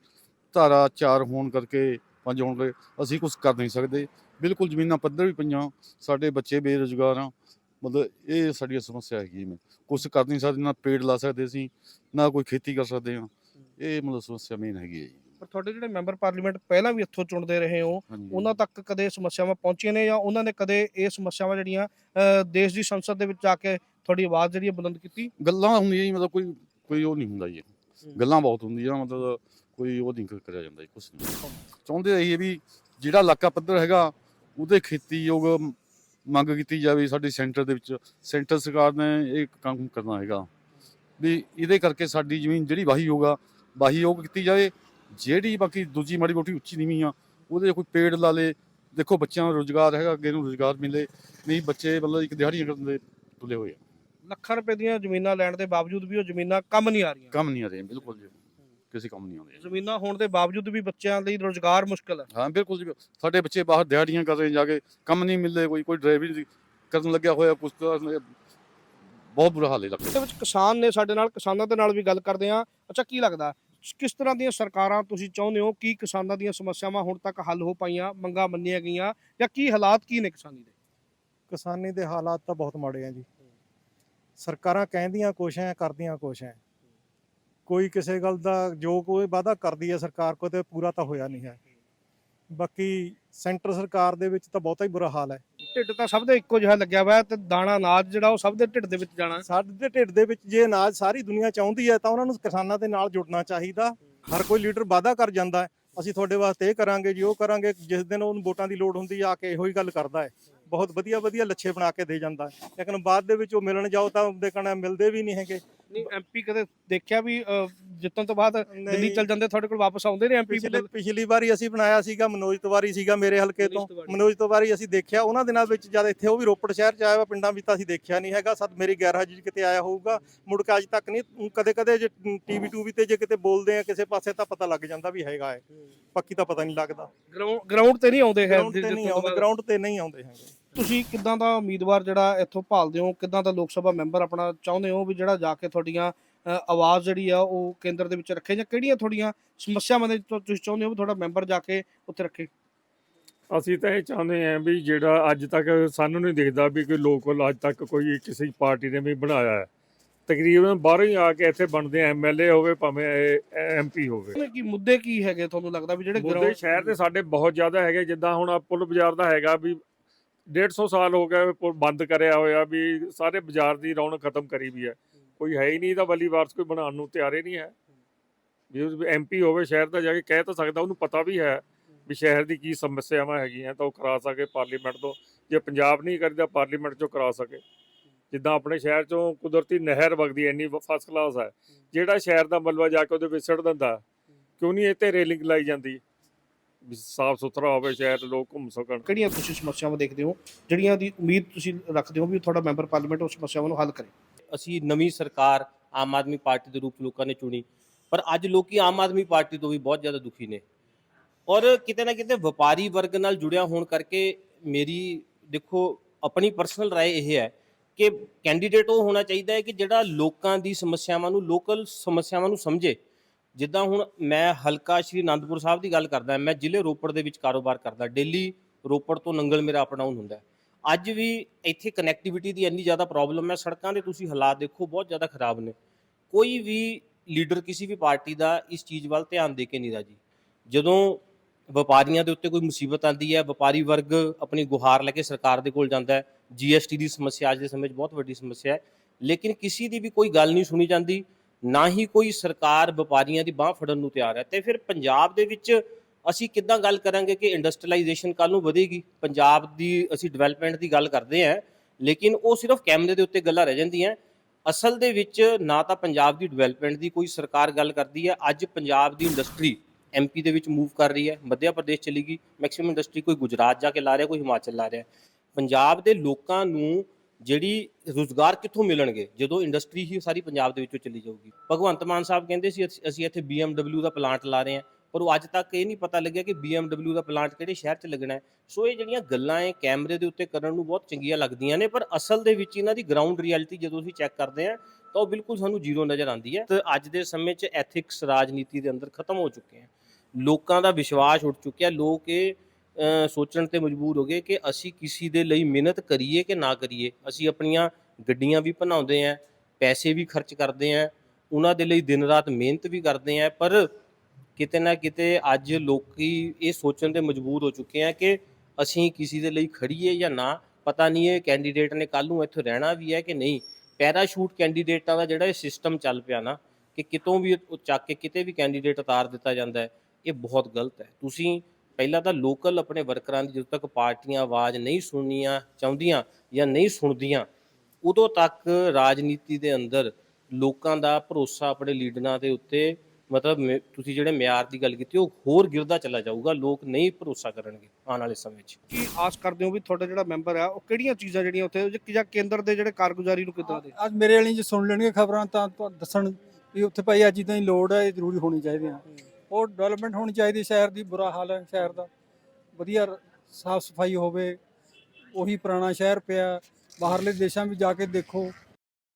ਧਾਰਾ 4 ਹੋਣ ਕਰਕੇ ਪੰਜ ਹੋਣ ਕਰਕੇ ਅਸੀਂ ਕੁਝ ਕਰ ਨਹੀਂ ਸਕਦੇ। ਬਿਲਕੁਲ ਜ਼ਮੀਨਾਂ ਪੱਧਰ ਵੀ ਪਈਆਂ ਸਾਡੇ ਬੱਚੇ ਬੇਰੁਜ਼ਗਾਰ ਆ। ਮਤਲਬ ਇਹ ਸਾਡੀ ਸਮੱਸਿਆ ਹੈਗੀ ਮੈਂ ਕੁਝ ਕਰ ਨਹੀਂ ਸਕਦੇ ਨਾ ਪੇੜ ਲਾ ਸਕਦੇ ਅਸੀਂ ਨਾ ਕੋਈ ਖੇਤੀ ਕਰ ਸਕਦੇ ਹਾਂ। ਇਹ ਮਤਲਬ ਸਮੱਸਿਆ ਮੇਨ ਹੈਗੀ ਹੈ ਜੀ। ਪਰ ਤੁਹਾਡੇ ਜਿਹੜੇ ਮੈਂਬਰ ਪਾਰਲੀਮੈਂਟ ਪਹਿਲਾਂ ਵੀ ਇੱਥੋਂ ਚੁਣਦੇ ਰਹੇ ਹੋ ਉਹਨਾਂ ਤੱਕ ਕਦੇ ਸਮੱਸਿਆਵਾਂ ਪਹੁੰਚੀਆਂ ਨੇ ਜਾਂ ਉਹਨਾਂ ਨੇ ਕਦੇ ਇਹ ਸਮੱਸਿਆਵਾਂ ਜਿਹੜੀਆਂ ਦੇਸ਼ ਦੀ ਸੰਸਦ ਦੇ ਵਿੱਚ ਜਾ ਕੇ ਤੁਹਾਡੀ ਆਵਾਜ਼ ਜਿਹੜੀ ਬੁਲੰਦ ਕੀਤੀ? ਗੱਲਾਂ ਹੁੰਦੀਆਂ ਜੀ ਮਤਲਬ ਕੋਈ ਕੋਈ ਉਹ ਨਹੀਂ ਹੁੰਦਾ ਜੀ। ਗੱਲਾਂ ਬਹੁਤ ਹੁੰਦੀਆਂ ਮਤਲਬ ਕੋਈ ਉਹ ਨਹੀਂ ਕਰਿਆ ਜਾਂਦਾ ਜੀ ਕੁਛ ਨਹੀਂ। ਚਾਹੁੰਦੇ ਇਹ ਵੀ ਜਿਹੜਾ ਇਲਾਕਾ ਪੱਧਰ ਹੈਗਾ ਉਹਦੇ ਖੇਤੀਯੋਗ ਮੰਗ ਕੀਤੀ ਜਾਵੇ ਸਾਡੀ ਸੈਂਟਰ ਦੇ ਵਿੱਚ। ਸੈਂਟਰ ਸਰਕਾਰ ਨੇ ਇਹ ਕੰਮ ਕਰਨਾ ਹੈਗਾ ਵੀ ਇਹਦੇ ਕਰਕੇ ਸਾਡੀ ਜ਼ਮੀਨ ਜਿਹੜੀ ਵਾਹੀ ਹੋਗਾ ਵਾਹੀ ਯੋਗ ਕੀਤੀ ਜਾਵੇ। ਜਿਹੜੀ ਬਾਕੀ ਦੂਜੀ ਮਾੜੀ ਮੋਟੀ ਉੱਚੀ ਨੀਵੀਂ ਆ ਉਹਦੇ ਕੋਈ ਪੇੜ ਲਾ ਲੇ ਦੇਖੋ ਬੱਚਿਆਂ ਨੂੰ ਰੋਜ਼ਗਾਰ ਹੈਗਾ ਅੱਗੇ ਨੂੰ ਰੋਜ਼ਗਾਰ ਮਿਲੇ ਨਹੀਂ ਬੱਚੇ ਮਤਲਬ ਇੱਕ ਦਿਹਾੜੀਆਂ ਕਰਨ ਦੇ ਤੁਲੇ ਹੋਏ ਆ। ਲੱਖਾਂ ਰੁਪਏ ਦੀਆਂ ਜ਼ਮੀਨਾਂ ਲੈਣ ਦੇ ਬਾਵਜੂਦ ਵੀ ਉਹ ਜ਼ਮੀਨਾਂ ਕੰਮ ਨਹੀਂ ਆ ਰਹੀਆਂ। ਕੰਮ ਨਹੀਂ ਆ ਰਹੇ ਬਿਲਕੁਲ ਜੀ। ਕਿਸੇ ਕੰਮ ਨਹੀਂ ਆਉਂਦੇ ਜ਼ਮੀਨਾਂ ਹੋਣ ਦੇ ਬਾਵਜੂਦ ਵੀ ਬੱਚਿਆਂ ਲਈ ਰੋਜ਼ਗਾਰ ਮੁਸ਼ਕਲ ਹੈ। ਹਾਂ ਬਿਲਕੁਲ ਜੀ ਸਾਡੇ ਬੱਚੇ ਬਾਹਰ ਦਿਹਾੜੀਆਂ ਕਰ ਰਹੇ ਜਾ ਕੇ ਕੰਮ ਨਹੀਂ ਮਿਲਦੇ ਕੋਈ ਕੋਈ ਡਰਾਈਵਰੀ ਕਰਨ ਲੱਗਿਆ ਹੋਇਆ ਕੁਛ ਤਾਂ ਬਹੁਤ ਬੁਰਾ ਹਾਲ ਹੈ ਲੱਗਦਾ ਵਿੱਚ ਕਿਸਾਨ ਨੇ ਸਾਡੇ ਨਾਲ ਕਿਸਾਨਾਂ ਦੇ ਨਾਲ ਵੀ ਗੱਲ ਕਰਦੇ ਆ ਅੱਛਾ ਕੀ ਲੱਗਦਾ? ਕਿਸ ਤਰ੍ਹਾਂ ਦੀਆਂ ਸਰਕਾਰਾਂ ਤੁਸੀਂ ਚਾਹੁੰਦੇ ਹੋ? ਕੀ ਕਿਸਾਨਾਂ ਦੀਆਂ ਸਮੱਸਿਆਵਾਂ ਹੁਣ ਤੱਕ ਹੱਲ ਹੋ ਪਾਈਆਂ, ਮੰਗਾਂ ਮੰਨੀਆਂ ਗਈਆਂ ਜਾਂ ਕੀ ਹਾਲਾਤ ਕੀ ਨੇ ਕਿਸਾਨੀ ਦੇ? ਕਿਸਾਨੀ ਦੇ ਹਾਲਾਤ ਤਾਂ ਬਹੁਤ ਮਾੜੇ ਆ ਜੀ। ਸਰਕਾਰਾਂ ਕਹਿੰਦੀਆਂ ਕੁਛ ਐ, ਕਰਦੀਆਂ ਕੁਛ ਐ। ਕੋਈ ਕਿਸੇ ਗੱਲ ਦਾ ਜੋ ਕੋਈ ਵਾਅਦਾ ਕਰਦੀ ਹੈ ਸਰਕਾਰ ਕੋਈ ਤੇ ਪੂਰਾ ਤਾਂ ਹੋਇਆ ਨਹੀਂ ਹੈ। ਬਾਕੀ ਸੈਂਟਰ ਸਰਕਾਰ ਦੇ ਵਿੱਚ ਤਾਂ ਬਹੁਤਾ ਹੀ ਬੁਰਾ ਹਾਲ ਹੈ। ਢਿੱਡ ਤਾਂ ਸਭ ਦੇ ਇੱਕੋ ਜਿਹਾ ਲੱਗਿਆ ਹੋਇਆ ਤੇ ਦਾਣਾ, ਅਨਾਜ ਜਿਹੜਾ ਉਹ ਸਭ ਦੇ ਢਿੱਡ ਦੇ ਵਿੱਚ ਜਾਣਾ। ਸਾਡੇ ਦੇ ਢਿੱਡ ਦੇ ਵਿੱਚ ਜੇ ਅਨਾਜ ਸਾਰੀ ਦੁਨੀਆ ਚਾਹੁੰਦੀ ਹੈ ਤਾਂ ਉਹਨਾਂ ਨੂੰ ਕਿਸਾਨਾਂ ਦੇ ਨਾਲ ਜੁੜਨਾ ਚਾਹੀਦਾ। ਹਰ ਕੋਈ ਲੀਡਰ ਵਾਅਦਾ ਕਰ ਜਾਂਦਾ ਹੈ। ਅਸੀਂ ਤੁਹਾਡੇ ਵਾਸਤੇ ਇਹ ਕਰਾਂਗੇ ਜੀ, ਉਹ ਕਰਾਂਗੇ। ਜਿਸ ਦਿਨ ਉਹਨੂੰ ਵੋਟਾਂ ਦੀ ਲੋੜ ਹੁੰਦੀ ਆ ਕੇ ਇਹੋ ਹੀ ਗੱਲ ਕਰਦਾ ਹੈ। ਬਹੁਤ ਵਧੀਆ ਵਧੀਆ ਲੱਛੇ ਬਣਾ ਕੇ ਦੇ ਜਾਂਦਾ ਹੈ। ਲੇਕਿਨ ਬਾਅਦ ਦੇ ਵਿੱਚ ਉਹ ਮਿਲਣ ਜਾਓ ਤਾਂ ਉਹਦੇ ਕਣਾ ਮਿਲਦੇ ਵੀ ਨਹੀਂ ਹੈਗੇ। ਨਹੀਂ ਐਮਪੀ ਕਦੇ ਦੇਖਿਆ ਵੀ ਜਿੱਤਣ ਤੋਂ ਬਾਅਦ ਦਿੱਲੀ ਚਲ ਜਾਂਦੇ ਤੁਹਾਡੇ ਕੋਲ ਵਾਪਸ ਆਉਂਦੇ ਨੇ ਐਮਪੀ ਪਿਛਲੇ ਪਿਛਲੀ ਵਾਰੀ ਅਸੀਂ ਬਣਾਇਆ ਸੀਗਾ ਮਨੋਜ ਤਿਵਾਰੀ ਸੀਗਾ ਮੇਰੇ ਹਲਕੇ ਤੋਂ। ਮਨੋਜ ਤਿਵਾੜੀ। ਮਨੋਜ ਤਿਵਾਰੀ ਅਸੀਂ ਦੇਖਿਆ ਉਹਨਾਂ ਦਿਨਾਂ ਵਿੱਚ ਜਦ ਇੱਥੇ ਉਹ ਵੀ ਰੋਪੜ ਸ਼ਹਿਰ ਚ ਆਇਆ ਵਾ ਪਿੰਡਾਂ ਵਿੱਚ ਤਾਂ ਅਸੀਂ ਦੇਖਿਆ ਨਹੀਂ ਹੈਗਾ। ਸਦ ਮੇਰੀ ਗੈਰ ਹਾਜ਼ਰੀ 'ਚ ਕਿਤੇ ਆਇਆ ਹੋਊਗਾ ਮੁੜ ਕੇ ਅੱਜ ਤੱਕ ਨਹੀਂ। ਕਦੇ ਕਦੇ ਜੇ ਟੀਵੀ ਟੂਵੀ ਤੇ ਜੇ ਕਿਤੇ ਬੋਲਦੇ ਆ ਕਿਸੇ ਪਾਸੇ ਤਾਂ ਪਤਾ ਲੱਗ ਜਾਂਦਾ ਵੀ ਹੈਗਾ ਹੈ। ਪੱਕੀ ਤਾਂ ਪਤਾ ਨਹੀਂ ਲੱਗਦਾ। ਗਰਾਊਂਡ ਤੇ ਨਹੀਂ ਆਉਂਦੇ ਹੈ ਗਰਾਊਂਡ ਤੇ ਨਹੀਂ ਆਉਂਦੇ ਗਰਾਊਂਡ ਤੇ ਨਹੀਂ ਆਉਂਦੇ ਹੈਗੇ। ਤੁਸੀਂ ਕਿੱਦਾਂ ਦਾ ਉਮੀਦਵਾਰ ਜਿਹੜਾ ਇੱਥੋਂ ਭਾਲਦੇ ਹੋ? ਕਿੱਦਾਂ ਦਾ ਲੋਕ ਸਭਾ ਮੈਂਬਰ ਆਪਣਾ ਚਾਹੁੰਦੇ ਹੋ ਵੀ ਜਿਹੜਾ ਜਾ ਕੇ ਤੁਹਾਡੀਆਂ ਆਵਾਜ਼ ਜਿਹੜੀ ਆ ਉਹ ਕੇਂਦਰ ਦੇ ਵਿੱਚ ਰੱਖੇ ਜਾਂ ਕਿਹੜੀਆਂ ਤੁਹਾਡੀਆਂ ਸਮੱਸਿਆਵਾਂ ਦੇ ਤੁਸੀਂ ਚਾਹੁੰਦੇ ਹੋ ਵੀ ਤੁਹਾਡਾ ਮੈਂਬਰ ਜਾ ਕੇ ਉੱਥੇ ਰੱਖੇ? ਅਸੀਂ ਤਾਂ ਇਹ ਚਾਹੁੰਦੇ ਹਾਂ ਵੀ ਜਿਹੜਾ ਅੱਜ ਤੱਕ ਸਾਨੂੰ ਨਹੀਂ ਦਿਖਦਾ ਵੀ ਕੋਈ ਲੋਕਲ ਅੱਜ ਤੱਕ ਕੋਈ ਕਿਸੇ ਪਾਰਟੀ ਨੇ ਵੀ ਬਣਾਇਆ ਹੈ। ਤਕਰੀਬਨ ਬਾਹਰੋਂ ਹੀ ਆ ਕੇ ਇੱਥੇ ਬਣਦੇ ਐਮਐਲਏ ਹੋਵੇ ਭਾਵੇਂ ਐਮਪੀ ਹੋਵੇ। ਕੀ ਮੁੱਦੇ ਕੀ ਹੈਗੇ ਤੁਹਾਨੂੰ ਲੱਗਦਾ ਵੀ ਜਿਹੜੇ ਮੁੱਦੇ ਸ਼ਹਿਰ ਦੇ ਸਾਡੇ ਬਹੁਤ ਜ਼ਿਆਦਾ ਹੈਗੇ ਜਿੱਦਾਂ ਹੁਣ ਆਹ ਪੁਲ ਬਾਜ਼ਾਰ ਦਾ ਹੈਗਾ ਵੀ 150 ਸਾਲ ਹੋ ਗਏ ਬੰਦ ਕਰਿਆ ਹੋਇਆ ਵੀ ਸਾਰੇ ਬਾਜ਼ਾਰ ਦੀ ਰੌਣਕ ਖਤਮ ਕਰੀ ਵੀ ਹੈ। ਕੋਈ ਹੈ ਹੀ ਨਹੀਂ ਤਾਂ ਵਲੀ ਵਾਰਸ ਕੋਈ ਬਣਾਉਣ ਨੂੰ ਤਿਆਰ ਹੀ ਨਹੀਂ ਹੈ। ਵੀ ਐਮਪੀ ਹੋਵੇ ਸ਼ਹਿਰ ਦਾ ਜਾ ਕੇ ਕਹਿ ਤਾਂ ਸਕਦਾ ਉਹਨੂੰ ਪਤਾ ਵੀ ਹੈ ਵੀ ਸ਼ਹਿਰ ਦੀ ਕੀ ਸਮੱਸਿਆਵਾਂ ਹੈਗੀਆਂ ਤਾਂ ਉਹ ਕਰਾ ਸਕੇ ਪਾਰਲੀਮੈਂਟ ਤੋਂ। ਜੇ ਪੰਜਾਬ ਨਹੀਂ ਕਰਦਾ ਪਾਰਲੀਮੈਂਟ ਚੋਂ ਕਰਾ ਸਕੇ। ਜਿੱਦਾਂ ਆਪਣੇ ਸ਼ਹਿਰ ਚੋਂ ਕੁਦਰਤੀ ਨਹਿਰ ਵਗਦੀ ਐ ਇੰਨੀ ਫਸਟ ਕਲਾਸ ਹੈ। ਜਿਹੜਾ ਸ਼ਹਿਰ ਦਾ ਮਲਬਾ ਜਾ ਕੇ ਉਹਦੇ ਵਿੱਚ ਸੁੱਟ ਦਿੰਦਾ ਕਿਉਂ ਨਹੀਂ ਤੇ ਰੇਲਿੰਗ ਲਾਈ ਜਾਂਦੀ? ਸਾਫ ਸੁਥਰਾ ਹੋਵੇ ਸ਼ਹਿਰ ਲੋਕ ਘੁੰਮ ਸਕਣ ਕਿਹੜੀਆਂ ਤੁਸੀਂ ਸਮੱਸਿਆਵਾਂ ਦੇਖਦੇ ਹੋ ਜਿਹੜੀਆਂ ਦੀ ਉਮੀਦ ਤੁਸੀਂ ਰੱਖਦੇ ਹੋ ਵੀ ਤੁਹਾਡਾ ਮੈਂਬਰ ਪਾਰਲੀਮੈਂਟ ਉਹ ਸਮੱਸਿਆਵਾਂ ਨੂੰ ਹੱਲ ਕਰੇ ਅਸੀਂ ਨਵੀਂ ਸਰਕਾਰ ਆਮ ਆਦਮੀ ਪਾਰਟੀ ਦੇ ਰੂਪ 'ਚ ਲੋਕਾਂ ਨੇ ਚੁਣੀ ਪਰ ਅੱਜ ਲੋਕੀ ਆਮ ਆਦਮੀ ਪਾਰਟੀ ਤੋਂ ਵੀ ਬਹੁਤ ਜ਼ਿਆਦਾ ਦੁਖੀ ਨੇ ਔਰ ਕਿਤੇ ਨਾ ਕਿਤੇ ਵਪਾਰੀ ਵਰਗ ਨਾਲ ਜੁੜਿਆ ਹੋਣ ਕਰਕੇ ਮੇਰੀ ਦੇਖੋ ਆਪਣੀ ਪਰਸਨਲ رائے ਇਹ ਹੈ ਕਿ ਕੈਂਡੀਡੇਟ ਉਹ ਹੋਣਾ ਚਾਹੀਦਾ ਹੈ ਕਿ ਜਿਹੜਾ ਲੋਕਾਂ ਦੀ ਸਮੱਸਿਆਵਾਂ ਨੂੰ ਲੋਕਲ ਸਮੱਸਿਆਵਾਂ ਨੂੰ ਸਮਝੇ ਜਿੱਦਾਂ ਹੁਣ ਮੈਂ ਹਲਕਾ ਸ਼੍ਰੀ ਅਨੰਦਪੁਰ ਸਾਹਿਬ ਦੀ ਗੱਲ ਕਰਦਾ, ਮੈਂ ਜ਼ਿਲ੍ਹੇ ਰੋਪੜ ਦੇ ਵਿੱਚ ਕਾਰੋਬਾਰ ਕਰਦਾ, ਡੇਲੀ ਰੋਪੜ ਤੋਂ ਨੰਗਲ ਮੇਰਾ ਅਪ ਡਾਊਨ ਹੁੰਦਾ ਅੱਜ ਵੀ ਇੱਥੇ ਕਨੈਕਟੀਵਿਟੀ ਦੀ ਇੰਨੀ ਜ਼ਿਆਦਾ ਪ੍ਰੋਬਲਮ ਹੈ, ਸੜਕਾਂ ਦੇ ਤੁਸੀਂ ਹਾਲਾਤ ਦੇਖੋ, ਬਹੁਤ ਜ਼ਿਆਦਾ ਖਰਾਬ ਨੇ। ਕੋਈ ਵੀ ਲੀਡਰ ਕਿਸੇ ਵੀ ਪਾਰਟੀ ਦਾ ਇਸ ਚੀਜ਼ ਵੱਲ ਧਿਆਨ ਦੇ ਕੇ ਨਹੀਂ ਰਾਜੀ ਜਦੋਂ ਵਪਾਰੀਆਂ ਦੇ ਉੱਤੇ ਕੋਈ ਮੁਸੀਬਤ ਆਂਦੀ ਹੈ, ਵਪਾਰੀ ਵਰਗ ਆਪਣੀ ਗੁਹਾਰ ਲੈ ਕੇ ਸਰਕਾਰ ਦੇ ਕੋਲ ਜਾਂਦਾ ਹੈ ਜੀਐਸਟੀ ਦੀ ਸਮੱਸਿਆ ਅੱਜ ਦੇ ਸਮੇਂ 'ਚ ਬਹੁਤ ਵੱਡੀ ਸਮੱਸਿਆ ਹੈ। ਲੇਕਿਨ ਕਿਸੇ ਦੀ ਵੀ ਕੋਈ ਗੱਲ ਨਹੀਂ ਸੁਣੀ ਜਾਂਦੀ। ਨਾ ਹੀ ਕੋਈ ਸਰਕਾਰ ਵਪਾਰੀਆਂ ਦੀ ਬਾਹ ਫੜਨ ਨੂੰ ਤਿਆਰ ਹੈ। ਤੇ ਫਿਰ ਪੰਜਾਬ ਦੇ ਵਿੱਚ ਅਸੀਂ ਕਿੱਦਾਂ ਗੱਲ ਕਰਾਂਗੇ ਕਿ ਇੰਡਸਟਰੀਲਾਈਜੇਸ਼ਨ ਕੱਲ ਨੂੰ ਵਧੇਗੀ? ਪੰਜਾਬ ਦੀ ਅਸੀਂ ਡਿਵੈਲਪਮੈਂਟ ਦੀ ਗੱਲ ਕਰਦੇ ਹਾਂ, ਲੇਕਿਨ ਉਹ ਸਿਰਫ ਕੈਮਰੇ ਦੇ ਉੱਤੇ ਗੱਲਾਂ ਰਹਿ ਜਾਂਦੀਆਂ। ਅਸਲ ਦੇ ਵਿੱਚ ਨਾ ਤਾਂ ਪੰਜਾਬ ਦੀ ਡਿਵੈਲਪਮੈਂਟ ਦੀ ਕੋਈ ਸਰਕਾਰ ਗੱਲ ਕਰਦੀ ਹੈ, ਅੱਜ ਪੰਜਾਬ ਦੀ ਇੰਡਸਟਰੀ ਐਮਪੀ ਦੇ ਵਿੱਚ ਮੂਵ ਕਰ ਰਹੀ ਹੈ, ਮੱਧਿਆ ਪ੍ਰਦੇਸ਼ ਚਲੀ ਗਈ ਮੈਕਸਿਮਮ ਇੰਡਸਟਰੀ ਕੋਈ ਗੁਜਰਾਤ ਜਾ ਕੇ ਲਾ ਰਿਹਾ, ਕੋਈ ਹਿਮਾਚਲ ਲਾ ਰਿਹਾ। ਪੰਜਾਬ ਦੇ ਲੋਕਾਂ ਨੂੰ ਜਿਹੜੀ ਰੋਜ਼ਗਾਰ ਕਿੱਥੋਂ ਮਿਲਣਗੇ? ਜਦੋਂ ਇੰਡਸਟਰੀ ਹੀ ਸਾਰੀ ਪੰਜਾਬ ਦੇ ਵਿੱਚੋਂ ਚਲੀ ਜਾਊਗੀ। ਭਗਵੰਤ ਮਾਨ ਸਾਹਿਬ ਕਹਿੰਦੇ ਸੀ, ਅਸੀਂ- ਅਸੀਂ ਇੱਥੇ BMW ਦਾ ਪਲਾਂਟ ਲਾ ਰਹੇ ਹਾਂ। ਪਰ ਉਹ ਅੱਜ ਤੱਕ ਇਹ ਨਹੀਂ ਪਤਾ ਲੱਗਿਆ ਕਿ BMW ਦਾ ਪਲਾਂਟ ਕਿਹੜੇ ਸ਼ਹਿਰ 'ਚ ਲੱਗਣਾ ਹੈ। ਸੋ ਇਹ ਜਿਹੜੀਆਂ ਗੱਲਾਂ ਹੈ ਕੈਮਰੇ ਦੇ ਉੱਤੇ ਕਰਨ ਨੂੰ ਬਹੁਤ ਚੰਗੀਆਂ ਲੱਗਦੀਆਂ ਨੇ, ਪਰ ਅਸਲ ਦੇ ਵਿੱਚ ਇਹਨਾਂ ਦੀ ਗਰਾਊਂਡ ਰਿਐਲਿਟੀ ਜਦੋਂ ਅਸੀਂ ਚੈੱਕ ਕਰਦੇ ਹਾਂ, ਤਾਂ ਉਹ ਬਿਲਕੁਲ ਸਾਨੂੰ ਜ਼ੀਰੋ ਨਜ਼ਰ ਆਉਂਦੀ ਹੈ। ਤੇ ਅੱਜ ਦੇ ਸਮੇਂ 'ਚ ਐਥਿਕਸ ਰਾਜਨੀਤੀ ਦੇ ਅੰਦਰ ਖਤਮ ਹੋ ਚੁੱਕੇ ਹੈ। ਲੋਕਾਂ ਦਾ ਵਿਸ਼ਵਾਸ ਉੱਠ ਚੁੱਕਿਆ, ਲੋਕ ਇਹ ਸੋਚਣ ਤੇ ਮਜਬੂਰ ਹੋ ਗਏ ਕਿ ਅਸੀਂ ਕਿਸੇ ਦੇ ਲਈ ਮਿਹਨਤ ਕਰੀਏ ਕਿ ਨਾ ਕਰੀਏ। ਅਸੀਂ ਆਪਣੀਆਂ ਗੱਡੀਆਂ ਵੀ ਬਣਾਉਂਦੇ ਆਂ ਪੈਸੇ ਵੀ ਖਰਚ ਕਰਦੇ ਆਂ ਉਹਨਾਂ ਦੇ ਲਈ ਦਿਨ ਰਾਤ ਮਿਹਨਤ ਵੀ ਕਰਦੇ ਆਂ ਪਰ ਕਿਤੇ ਨਾ ਕਿਤੇ ਅੱਜ ਲੋਕੀ ਇਹ ਸੋਚਣ ਤੇ ਮਜਬੂਰ ਹੋ ਚੁੱਕੇ ਆ ਕਿ ਅਸੀਂ ਕਿਸੇ ਦੇ ਲਈ ਖੜੀਏ ਜਾਂ ਨਾ। ਪਤਾ ਨਹੀਂ ਇਹ ਕੈਂਡੀਡੇਟ ਨੇ ਕੱਲ ਨੂੰ ਇੱਥੇ ਰਹਿਣਾ ਵੀ ਹੈ ਕਿ ਨਹੀਂ। ਪੈਰਾਸ਼ੂਟ ਕੈਂਡੀਡੇਟਾਂ ਦਾ ਜਿਹੜਾ ਇਹ ਸਿਸਟਮ ਚੱਲ ਪਿਆ ਨਾ ਕਿ ਕਿਤੋਂ ਵੀ ਚੱਕ ਕੇ ਕਿਤੇ ਵੀ ਕੈਂਡੀਡੇਟ ਉਤਾਰ ਦਿੱਤਾ ਜਾਂਦਾ ਹੈ, ਇਹ ਬਹੁਤ ਗਲਤ ਹੈ। ਤੁਸੀਂ ਪਹਿਲਾਂ ਤਾਂ ਲੋਕਲ ਆਪਣੇ ਵਰਕਰਾਂ ਦੀ ਜਦੋਂ ਤੱਕ ਪਾਰਟੀਆਂ ਆਵਾਜ਼ ਨਹੀਂ ਸੁਣਨੀਆਂ ਚਾਹੁੰਦੀਆਂ ਜਾਂ ਨਹੀਂ ਸੁਣਦੀਆਂ ਉਦੋਂ ਤੱਕ ਰਾਜਨੀਤੀ ਦੇ ਅੰਦਰ ਲੋਕਾਂ ਦਾ ਭਰੋਸਾ ਆਪਣੇ ਲੀਡਰਾਂ ਦੇ ਉੱਤੇ ਮਤਲਬ ਤੁਸੀਂ ਜਿਹੜੇ ਮਿਆਰ ਦੀ ਗੱਲ ਕੀਤੀ ਉਹ ਹੋਰ ਗਿਰਦਾ ਚਲਾ ਜਾਊਗਾ ਲੋਕ ਨਹੀਂ ਭਰੋਸਾ ਕਰਨਗੇ ਆਉਣ ਵਾਲੇ ਸਮੇਂ 'ਚ। ਕੀ ਆਸ ਕਰਦੇ ਹੋ ਵੀ ਤੁਹਾਡਾ ਜਿਹੜਾ ਮੈਂਬਰ ਆ ਉਹ ਕਿਹੜੀਆਂ ਚੀਜ਼ਾਂ ਜਿਹੜੀਆਂ ਉੱਥੇ ਜਾਂ- ਕੇਂਦਰ ਦੇ ਜਿਹੜੇ ਕਾਰਗੁਜ਼ਾਰੀ ਨੂੰ ਕਿੱਦਾਂ ਦੇ? ਅੱਜ ਮੇਰੇ ਵਾਲੀ ਜੇ ਸੁਣ ਲੈਣਗੇ ਖਬਰਾਂ ਤਾਂ ਤੁਹਾਨੂੰ ਦੱਸਣ ਵੀ ਉੱਥੇ ਭਾਈ ਅੱਜ ਚੀਜ਼ਾਂ ਦੀ ਲੋੜ ਹੈ ਇਹ ਜ਼ਰੂਰੀ ਹੋਣੀ ਚਾਹੀਦੀ ਆ। ਉਹ ਡਿਵੈਲਪਮੈਂਟ ਹੋਣੀ ਚਾਹੀਦੀ ਸ਼ਹਿਰ ਦੀ ਬੁਰਾ ਹਾਲ ਹੈ ਸ਼ਹਿਰ ਦਾ। ਵਧੀਆ ਸਾਫ਼ ਸਫ਼ਾਈ ਹੋਵੇ ਉਹੀ ਪੁਰਾਣਾ ਸ਼ਹਿਰ ਪਿਆ ਬਾਹਰਲੇ ਦੇਸ਼ਾਂ ਵਿੱਚ ਜਾ ਕੇ ਦੇਖੋ।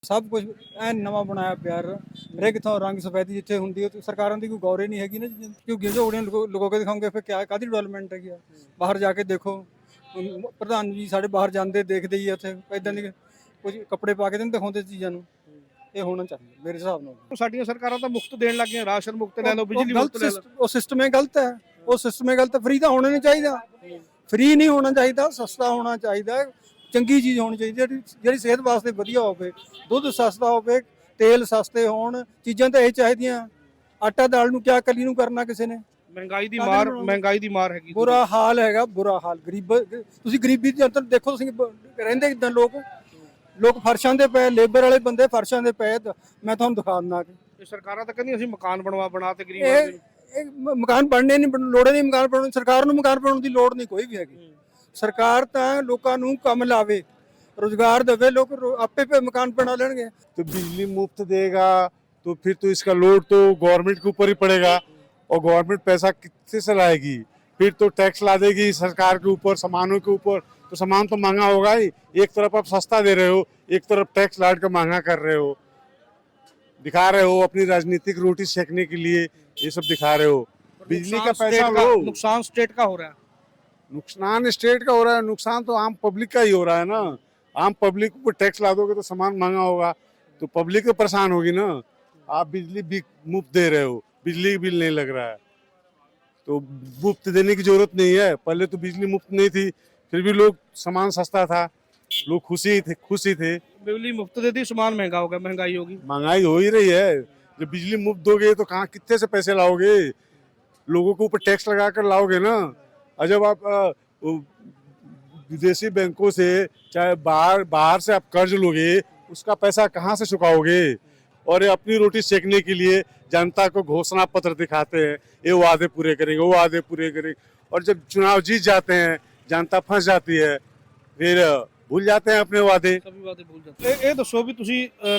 ਸਭ ਕੁਝ ਐਨ ਨਵਾਂ ਬਣਾਇਆ ਪਿਆ ਹਰੇਕ ਥਾਂ ਰੰਗ ਸਫੈਦੀ ਜਿੱਥੇ ਹੁੰਦੀ ਹੈ ਸਰਕਾਰਾਂ ਦੀ ਕੋਈ ਗੌਰ ਨਹੀਂ ਹੈਗੀ ਨਾ ਕਿਉਂਕਿ ਜੋ ਉਹਨੇ ਲੋਕੋ ਕੇ ਦਿਖਾਉਂਗੇ ਫਿਰ ਕਿਆ ਕਾਦੀ ਡਿਵੈਲਪਮੈਂਟ ਹੈਗੀ ਆ? ਬਾਹਰ ਜਾ ਕੇ ਦੇਖੋ। ਪ੍ਰਧਾਨ ਜੀ ਸਾਡੇ ਬਾਹਰ ਜਾਂਦੇ ਦੇਖਦੇ ਹੀ ਉੱਥੇ। ਇਦਾਂ ਦੀ ਕੁਝ ਕੱਪੜੇ ਪਾ ਕੇ ਤਾਂ ਦਿਖਾਉਂਦੇ ਚੀਜ਼ਾਂ ਨੂੰ। ਇਹ ਹੋਣਾ ਚਾਹੀਦਾ ਮੇਰੇ ਹਿਸਾਬ ਨਾਲ। ਸਾਡੀਆਂ ਸਰਕਾਰਾਂ ਤਾਂ ਮੁਫਤ ਦੇਣ ਲੱਗੀਆਂ ਰਾਸ਼ਨ ਮੁਫਤ ਲੈ ਲਓ ਬਿਜਲੀ ਮੁਫਤ ਲੈ ਲਓ। ਉਹ ਸਿਸਟਮ ਹੀ ਗਲਤ ਹੈ। ਉਹ ਸਿਸਟਮ ਹੀ ਗਲਤ ਫ੍ਰੀ ਤਾਂ ਹੋਣਾ ਨਹੀਂ ਚਾਹੀਦਾ। ਫ੍ਰੀ ਨਹੀਂ ਹੋਣਾ ਚਾਹੀਦਾ ਸਸਤਾ ਹੋਣਾ ਚਾਹੀਦਾ। ਚੰਗੀ ਚੀਜ਼ ਹੋਣੀ ਚਾਹੀਦੀ ਜਿਹੜੀ ਜਿਹੜੀ ਸਿਹਤ ਵਾਸਤੇ ਵਧੀਆ ਹੋਵੇ। ਦੁੱਧ ਸਸਤਾ ਹੋਵੇ ਤੇਲ ਸਸਤੇ ਹੋਣ ਚੀਜ਼ਾਂ ਤਾਂ ਇਹ ਚਾਹੀਦੀਆਂ। ਆਟਾ ਦਾਲ ਨੂੰ ਕਿਆ ਕਲੀ ਨੂੰ ਕਰਨਾ ਕਿਸੇ ਨੇ? ਮਹਿੰਗਾਈ ਦੀ ਮਾਰ? ਮਹਿੰਗਾਈ ਦੀ ਮਾਰ ਹੈਗੀ। ਬੁਰਾ ਹਾਲ ਹੈਗਾ ਬੁਰਾ ਹਾਲ। ਗਰੀਬ ਤੁਸੀਂ ਗਰੀਬੀ ਦੇ ਅੰਦਰ ਦੇਖੋ ਤੁਸੀਂ ਰਹਿੰਦੇ ਕਿਦਾਂ ਲੋਕ? ਲੋਕ ਫਰਸ਼ਾਂ ਦੇ ਪਏ ਲੇਬਰ ਵਾਲੇ ਬੰਦੇ ਫਰਸ਼ਾਂ ਦੇ ਪਏ ਤਾਂ ਮੈਂ ਤੁਹਾਨੂੰ ਦਿਖਾ ਦਿੰਦਾ ਕਿ ਇਹ ਸਰਕਾਰਾਂ ਤਾਂ ਕਹਿੰਦੀਆਂ ਅਸੀਂ ਮਕਾਨ ਬਣਵਾ ਬਣਾ ਤੇ ਗਰੀਬ ਇਹ ਆਦਮੀ ਨੂੰ। ਇਹ ਮ- ਮਕਾਨ ਬਣਨੇ ਨਹੀਂ ਬਣ- ਲੋੜੇ ਨਹੀਂ ਮਕਾਨ ਬਣਾਉਣ ਸਰਕਾਰ ਨੂੰ ਮਕਾਨ ਬਣਾਉਣ ਦੀ ਲੋੜ ਨਹੀਂ ਕੋਈ ਵੀ ਹੈਗੀ ਸਰਕਾਰ ਤਾਂ ਲੋਕਾਂ ਨੂੰ ਕੰਮ ਲਾਵੇ ਰੋਜ਼ਗਾਰ ਦੇਵੇ ਲੋਕ ਰੋ- ਆਪੇ ਪੇ ਮਕਾਨ ਬਣਾ ਲੈਣਗੇ तो बिजली मुफ्त देगा तो फिर तो इसका लोड तो गवर्नमेंट के ऊपर ही पड़ेगा और गवर्नमेंट पैसा कितने से लाएगी फिर तो टैक्स ला देगी सरकार के ऊपर सामानों के ऊपर तो सामान तो महँगा होगा ही। एक तरफ़ आप सस्ता दे रहे हो एक तरफ़ टैक्स लाट कर महँगा कर रहे हो। दिखा रहे हो अपनी राजनीतिक रोटी सेकने के लिए ये सब दिखा रहे हो। बिजली का पैसा का- नुकसान स्टेट का हो रहा है। नुकसान स्टेट का हो रहा है नुकसान तो आम पब्लिक का ही हो रहा है ना। आम पब्लिक को टैक्स ला दोगे तो सामान महँगा होगा तो पब्लिक तो परेशान होगी ना। आप बिजली भी मुफ़्त दे रहे हो बिजली बिल नहीं लग रहा है। तो मुफ़्त देने की ज़रूरत नहीं है पहले तो बिजली मुफ़्त नहीं थी फिर भी लोग सामान सस्ता था। लोग खुशी थे खुशी थे। बिजली मुफ़्त दे दी सामान महँगा होगा महँगाई होगी। महँगाई हो ही रही है। जब बिजली मुफ़्त दोगे तो कहाँ कितने से पैसे लाओगे? लोगों के ऊपर टैक्स लगा कर लाओगे ना। और जब आप विदेशी बैंकों से चाहे बाहर बाहर से आप कर्ज लोगे उसका पैसा कहाँ से चुकाओगे? और ये अपनी रोटी सेकने के लिए जनता को घोषणा पत्र दिखाते हैं ये वादे पूरे करेंगे वो वादे पूरे करेंगे। और जब चुनाव जीत जाते हैं जनता फंस जाती है फिर ਭੁੱਲ ਜਾਂਦੇ ਆ ਆਪਣੇ ਵਾਦੇ ਸਭੀ ਵਾਦੇ ਭੁੱਲ ਜਾਂਦੇ ਇਹ ਦੱਸੋ ਵੀ ਤੁਸੀਂ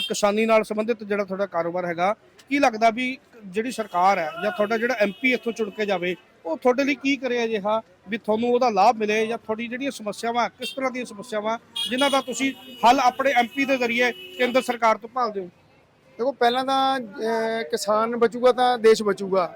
ਕਿਸਾਨੀ ਨਾਲ ਸੰਬੰਧਿਤ ਜਿਹੜਾ ਤੁਹਾਡਾ ਕਾਰੋਬਾਰ ਹੈਗਾ ਕੀ ਲੱਗਦਾ ਵੀ ਜਿਹੜੀ ਸਰਕਾਰ ਹੈ ਜਾਂ ਤੁਹਾਡਾ ਜਿਹੜਾ ਐਮਪੀ ਇੱਥੋਂ ਚੁਣ ਕੇ ਜਾਵੇ ਉਹ ਤੁਹਾਡੇ ਲਈ ਕੀ ਕਰੇ ਅਜਿਹਾ ਵੀ ਤੁਹਾਨੂੰ ਉਹਦਾ ਲਾਭ ਮਿਲੇ ਜਾਂ ਤੁਹਾਡੀ ਜਿਹੜੀਆਂ ਸਮੱਸਿਆਵਾਂ ਕਿਸ ਤਰ੍ਹਾਂ ਦੀਆਂ ਸਮੱਸਿਆਵਾਂ ਜਿਨ੍ਹਾਂ ਦਾ ਤੁਸੀਂ ਹੱਲ ਆਪਣੇ ਐਮਪੀ ਦੇ ਜ਼ਰੀਏ ਕੇਂਦਰ ਸਰਕਾਰ ਤੋਂ ਭਾਲਦੇ ਹੋ? ਦੇਖੋ ਪਹਿਲਾਂ ਤਾਂ ਕਿਸਾਨ ਬਚੂਗਾ ਤਾਂ ਦੇਸ਼ ਬਚੂਗਾ।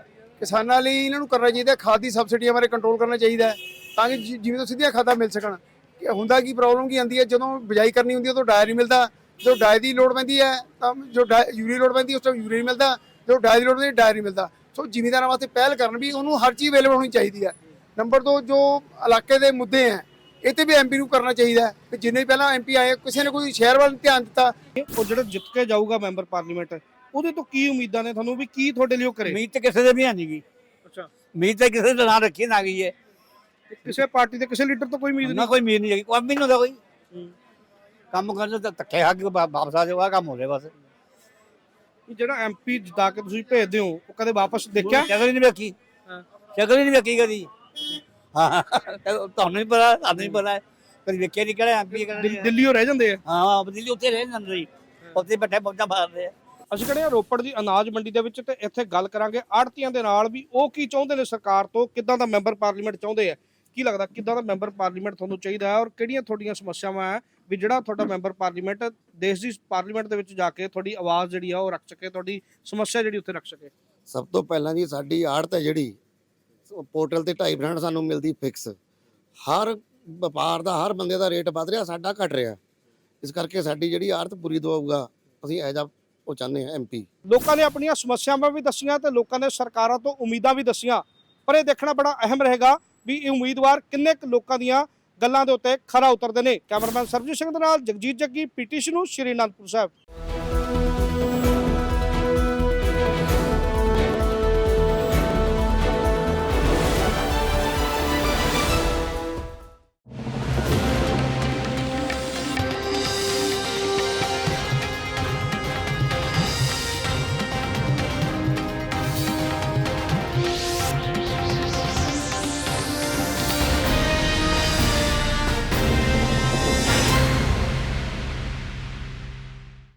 ਕਿਸਾਨਾਂ ਲਈ ਇਹਨਾਂ ਨੂੰ ਕਰਨਾ ਚਾਹੀਦਾ ਖਾਦ ਦੀ ਸਬਸਿਡੀਆਂ ਬਾਰੇ ਕੰਟਰੋਲ ਕਰਨਾ ਚਾਹੀਦਾ ਹੈ। ਤਾਂ ਕਿ ਜਿ- ਜਿਵੇਂ ਤੋਂ ਸਿੱਧੀਆਂ ਖਾਦਾਂ ਮਿਲ ਸਕਣ। ਕਿ ਹੁੰਦਾ ਕੀ ਪ੍ਰੋਬਲਮ ਕੀ ਆਉਂਦੀ ਹੈ? ਜਦੋਂ ਬਿਜਾਈ ਕਰਨੀ ਹੁੰਦੀ ਹੈ ਤਾਂ ਡਾਇਰ ਨਹੀਂ ਮਿਲਦਾ। ਜਦੋਂ ਡਾਈ ਦੀ ਲੋੜ ਪੈਂਦੀ ਹੈ ਤਾਂ ਜੋ ਯੂਰੀਆ ਲੋੜ ਪੈਂਦੀ ਹੈ ਉਸ ਤੋਂ ਯੂਰੀਆ ਨਹੀਂ ਮਿਲਦਾ। ਜਦੋਂ ਡਾਈ ਦੀ ਲੋੜ ਪੈਂਦੀ ਹੈ ਡਾਇਰ ਨਹੀਂ ਮਿਲਦਾ। ਸੋ ਜ਼ਿਮੀਂਦਾਰਾਂ ਵਾਸਤੇ ਪਹਿਲ ਕਰਨ ਵੀ ਉਹਨੂੰ ਹਰ ਚੀਜ਼ ਅਵੇਲੇਬਲ ਹੋਣੀ ਚਾਹੀਦੀ ਹੈ। ਨੰਬਰ 2 ਜੋ ਇਲਾਕੇ ਦੇ ਮੁੱਦੇ ਹੈ ਇਹ ਤੇ ਵੀ ਐਮਪੀ ਨੂੰ ਕਰਨਾ ਚਾਹੀਦਾ ਹੈ। ਕਿ ਜਿੰਨੇ ਵੀ ਪਹਿਲਾਂ ਐਮਪੀ ਆਏ ਕਿਸੇ ਨੇ ਕੋਈ ਸ਼ਹਿਰ ਵੱਲ ਧਿਆਨ ਦਿੱਤਾ। ਉਹ ਜਿਹੜਾ ਜਿੱਤ ਕੇ ਜਾਊਗਾ ਮੈਂਬਰ ਪਾਰਲੀਮੈਂਟ ਉਹਦੇ ਤੋਂ ਕੀ ਉਮੀਦਾਂ ਨੇ ਤੁਹਾਨੂੰ ਵੀ ਕੀ ਤੁਹਾਡੇ ਲਈ ਉਹ ਕਰੇ? ਉਮੀਦ ਤੇ ਕਿਸੇ ਦੇ ਵੀ ਨਹੀਂ ਗਈ ਅੱਛਾ। ਉਮੀਦ ਤੇ ਕਿਸੇ ਦੇ ਨਾਂ ਰੱਖੀ ਨਾ ਗਈ ਹੈ। ਕਿਸੇ ਪਾਰਟੀ ਦੇ ਕਿਸੇ ਲੀਡਰ ਤੋਂ ਕੋਈ ਉਮੀਦ ਨਾ ਨਹੀਂ ਕੋਈ ਉਮੀਦ ਨਹੀਂ ਹੈਗੀ ਕੋਈ ਵੀ ਨਹੀਂ ਹੁੰਦਾ ਕੋਈ। ਹੂੰ। ਕੰਮ ਕਰਨ ਤਾਂ ਧੱਕੇ ਖਾ ਕੇ ਵਾ- ਵਾਪਸ ਆ ਜਾਓ ਆਹ ਕੰਮ ਹੋ ਰਿਹਾ ਬਸ। ਜਿਹੜਾ ਐਮਪੀ ਜਿਤਾ ਕੇ ਤੁਸੀਂ ਭੇਜਦੇ ਹੋ ਉਹ ਕਦੇ ਵਾਪਸ ਦੇਖਿਆ? ਸ਼ਕਲ ਹੀ ਨਹੀਂ ਵੇਖੀ। ਹਾਂ। ਸ਼ਕਲ ਹੀ ਨਹੀਂ ਵੇਖੀ ਕਦੀ। ਹਾਂ ਤੁਹਾਨੂੰ ਹੀ ਪਤਾ ਤੁਹਾਨੂੰ ਹੀ ਪਤਾ। ਹੈ। ਕਦੀ ਵੇਖਿਆ ਨਹੀਂ ਕਿਹੜਾ ਐਮਪੀ ਕਿਹੜਾ ਨਹੀਂ ਦਿੱਲੀ- ਹੈ। ਦਿੱਲੀੋਂ ਰਹਿ ਜਾਂਦੇ ਆ? ਹਾਂ ਦਿੱਲੀ ਉੱਥੇ ਰਹਿ ਜਾਂਦੇ ਸੀ। ਉੱਥੇ ਬੈਠੇ ਪੌਂਚਾ ਮਾਰਦੇ ਆ ਅਸੀਂ ਕਹਿੰਦੇ ਆ ਰੋਪੜ ਦੀ ਅਨਾਜ ਮੰਡੀ ਦੇ ਵਿੱਚ ਤੇ ਇੱਥੇ ਗੱਲ ਕਰਾਂਗੇ। ਆੜਤੀਆਂ ਦੇ ਨਾਲ ਵੀ ਉਹ ਕੀ ਚਾਹੁੰਦੇ ਨੇ ਸਰਕਾਰ ਤੋਂ? ਕਿੱਦਾਂ ਦਾ ਮੈਂਬਰ ਪਾਰਲੀਮੈਂਟ ਚਾਹੁੰਦੇ ਆ? ਕੀ ਲੱਗਦਾ ਕਿੱਦਾਂ ਦਾ ਮੈਂਬਰ ਪਾਰਲੀਮੈਂਟ ਤੁਹਾਨੂੰ ਚਾਹੀਦਾ ਹੈ ਔਰ ਕਿਹੜੀਆਂ ਤੁਹਾਡੀਆਂ ਸਮੱਸਿਆਵਾਂ ਹੈ ਵੀ ਜਿਹੜਾ ਤੁਹਾਡਾ ਮੈਂਬਰ ਪਾਰਲੀਮੈਂਟ ਦੇਸ਼ ਦੀ ਪਾਰਲੀਮੈਂਟ ਦੇ ਵਿੱਚ ਜਾ ਕੇ ਤੁਹਾਡੀ ਆਵਾਜ਼ ਜਿਹੜੀ ਆ ਉਹ ਰੱਖ ਸਕੇ ਤੁਹਾਡੀ ਸਮੱਸਿਆ ਜਿਹੜੀ ਉੱਥੇ ਰੱਖ ਸਕੇ? ਸਭ ਤੋਂ ਪਹਿਲਾਂ ਜੀ ਸਾਡੀ ਆੜਤ ਹੈ ਜਿਹੜੀ ਪੋਰਟਲ ਤੇ 2.5% ਸਾਨੂੰ ਮਿਲਦੀ ਫਿਕਸ ਹਰ ਵਪਾਰ ਦਾ ਹਰ ਬੰਦੇ ਦਾ ਰੇਟ ਵੱਧ ਰਿਹਾ ਸਾਡਾ ਘਟ ਰਿਹਾ। ਇਸ ਕਰਕੇ ਸਾਡੀ ਜਿਹੜੀ ਆੜਤ ਪੂਰੀ ਦਵਾਊਗਾ ਅਸੀਂ ਐਜ ਆ ਉਹ ਚਾਹੁੰਦੇ ਹਾਂ ਐਮਪੀ ਲੋਕਾਂ ਨੇ ਆਪਣੀਆਂ ਸਮੱਸਿਆਵਾਂ ਵੀ ਦੱਸੀਆਂ ਤੇ ਲੋਕਾਂ ਨੇ ਸਰਕਾਰਾਂ ਤੋਂ ਉਮੀਦਾਂ ਵੀ ਦੱਸੀਆਂ ਪਰ ਇਹ ਦੇਖਣਾ ਬੜਾ ਅਹਿਮ ਰਹੇਗਾ ਵੀ ਇਹ ਉਮੀਦਵਾਰ ਕਿੰਨੇ ਕੁ ਲੋਕਾਂ ਦੀਆਂ ਗੱਲਾਂ ਦੇ ਉੱਤੇ ਖਰਾ ਉਤਰਦੇ ਨੇ? ਕੈਮਰਾਮੈਨ ਸਰਬਜੀਤ ਸਿੰਘ ਦੇ ਨਾਲ ਜਗਜੀਤ ਜੱਗੀ, ਪੀਟੀਸੀ ਨੂੰ ਸ਼੍ਰੀ ਅਨੰਦਪੁਰ ਸਾਹਿਬ।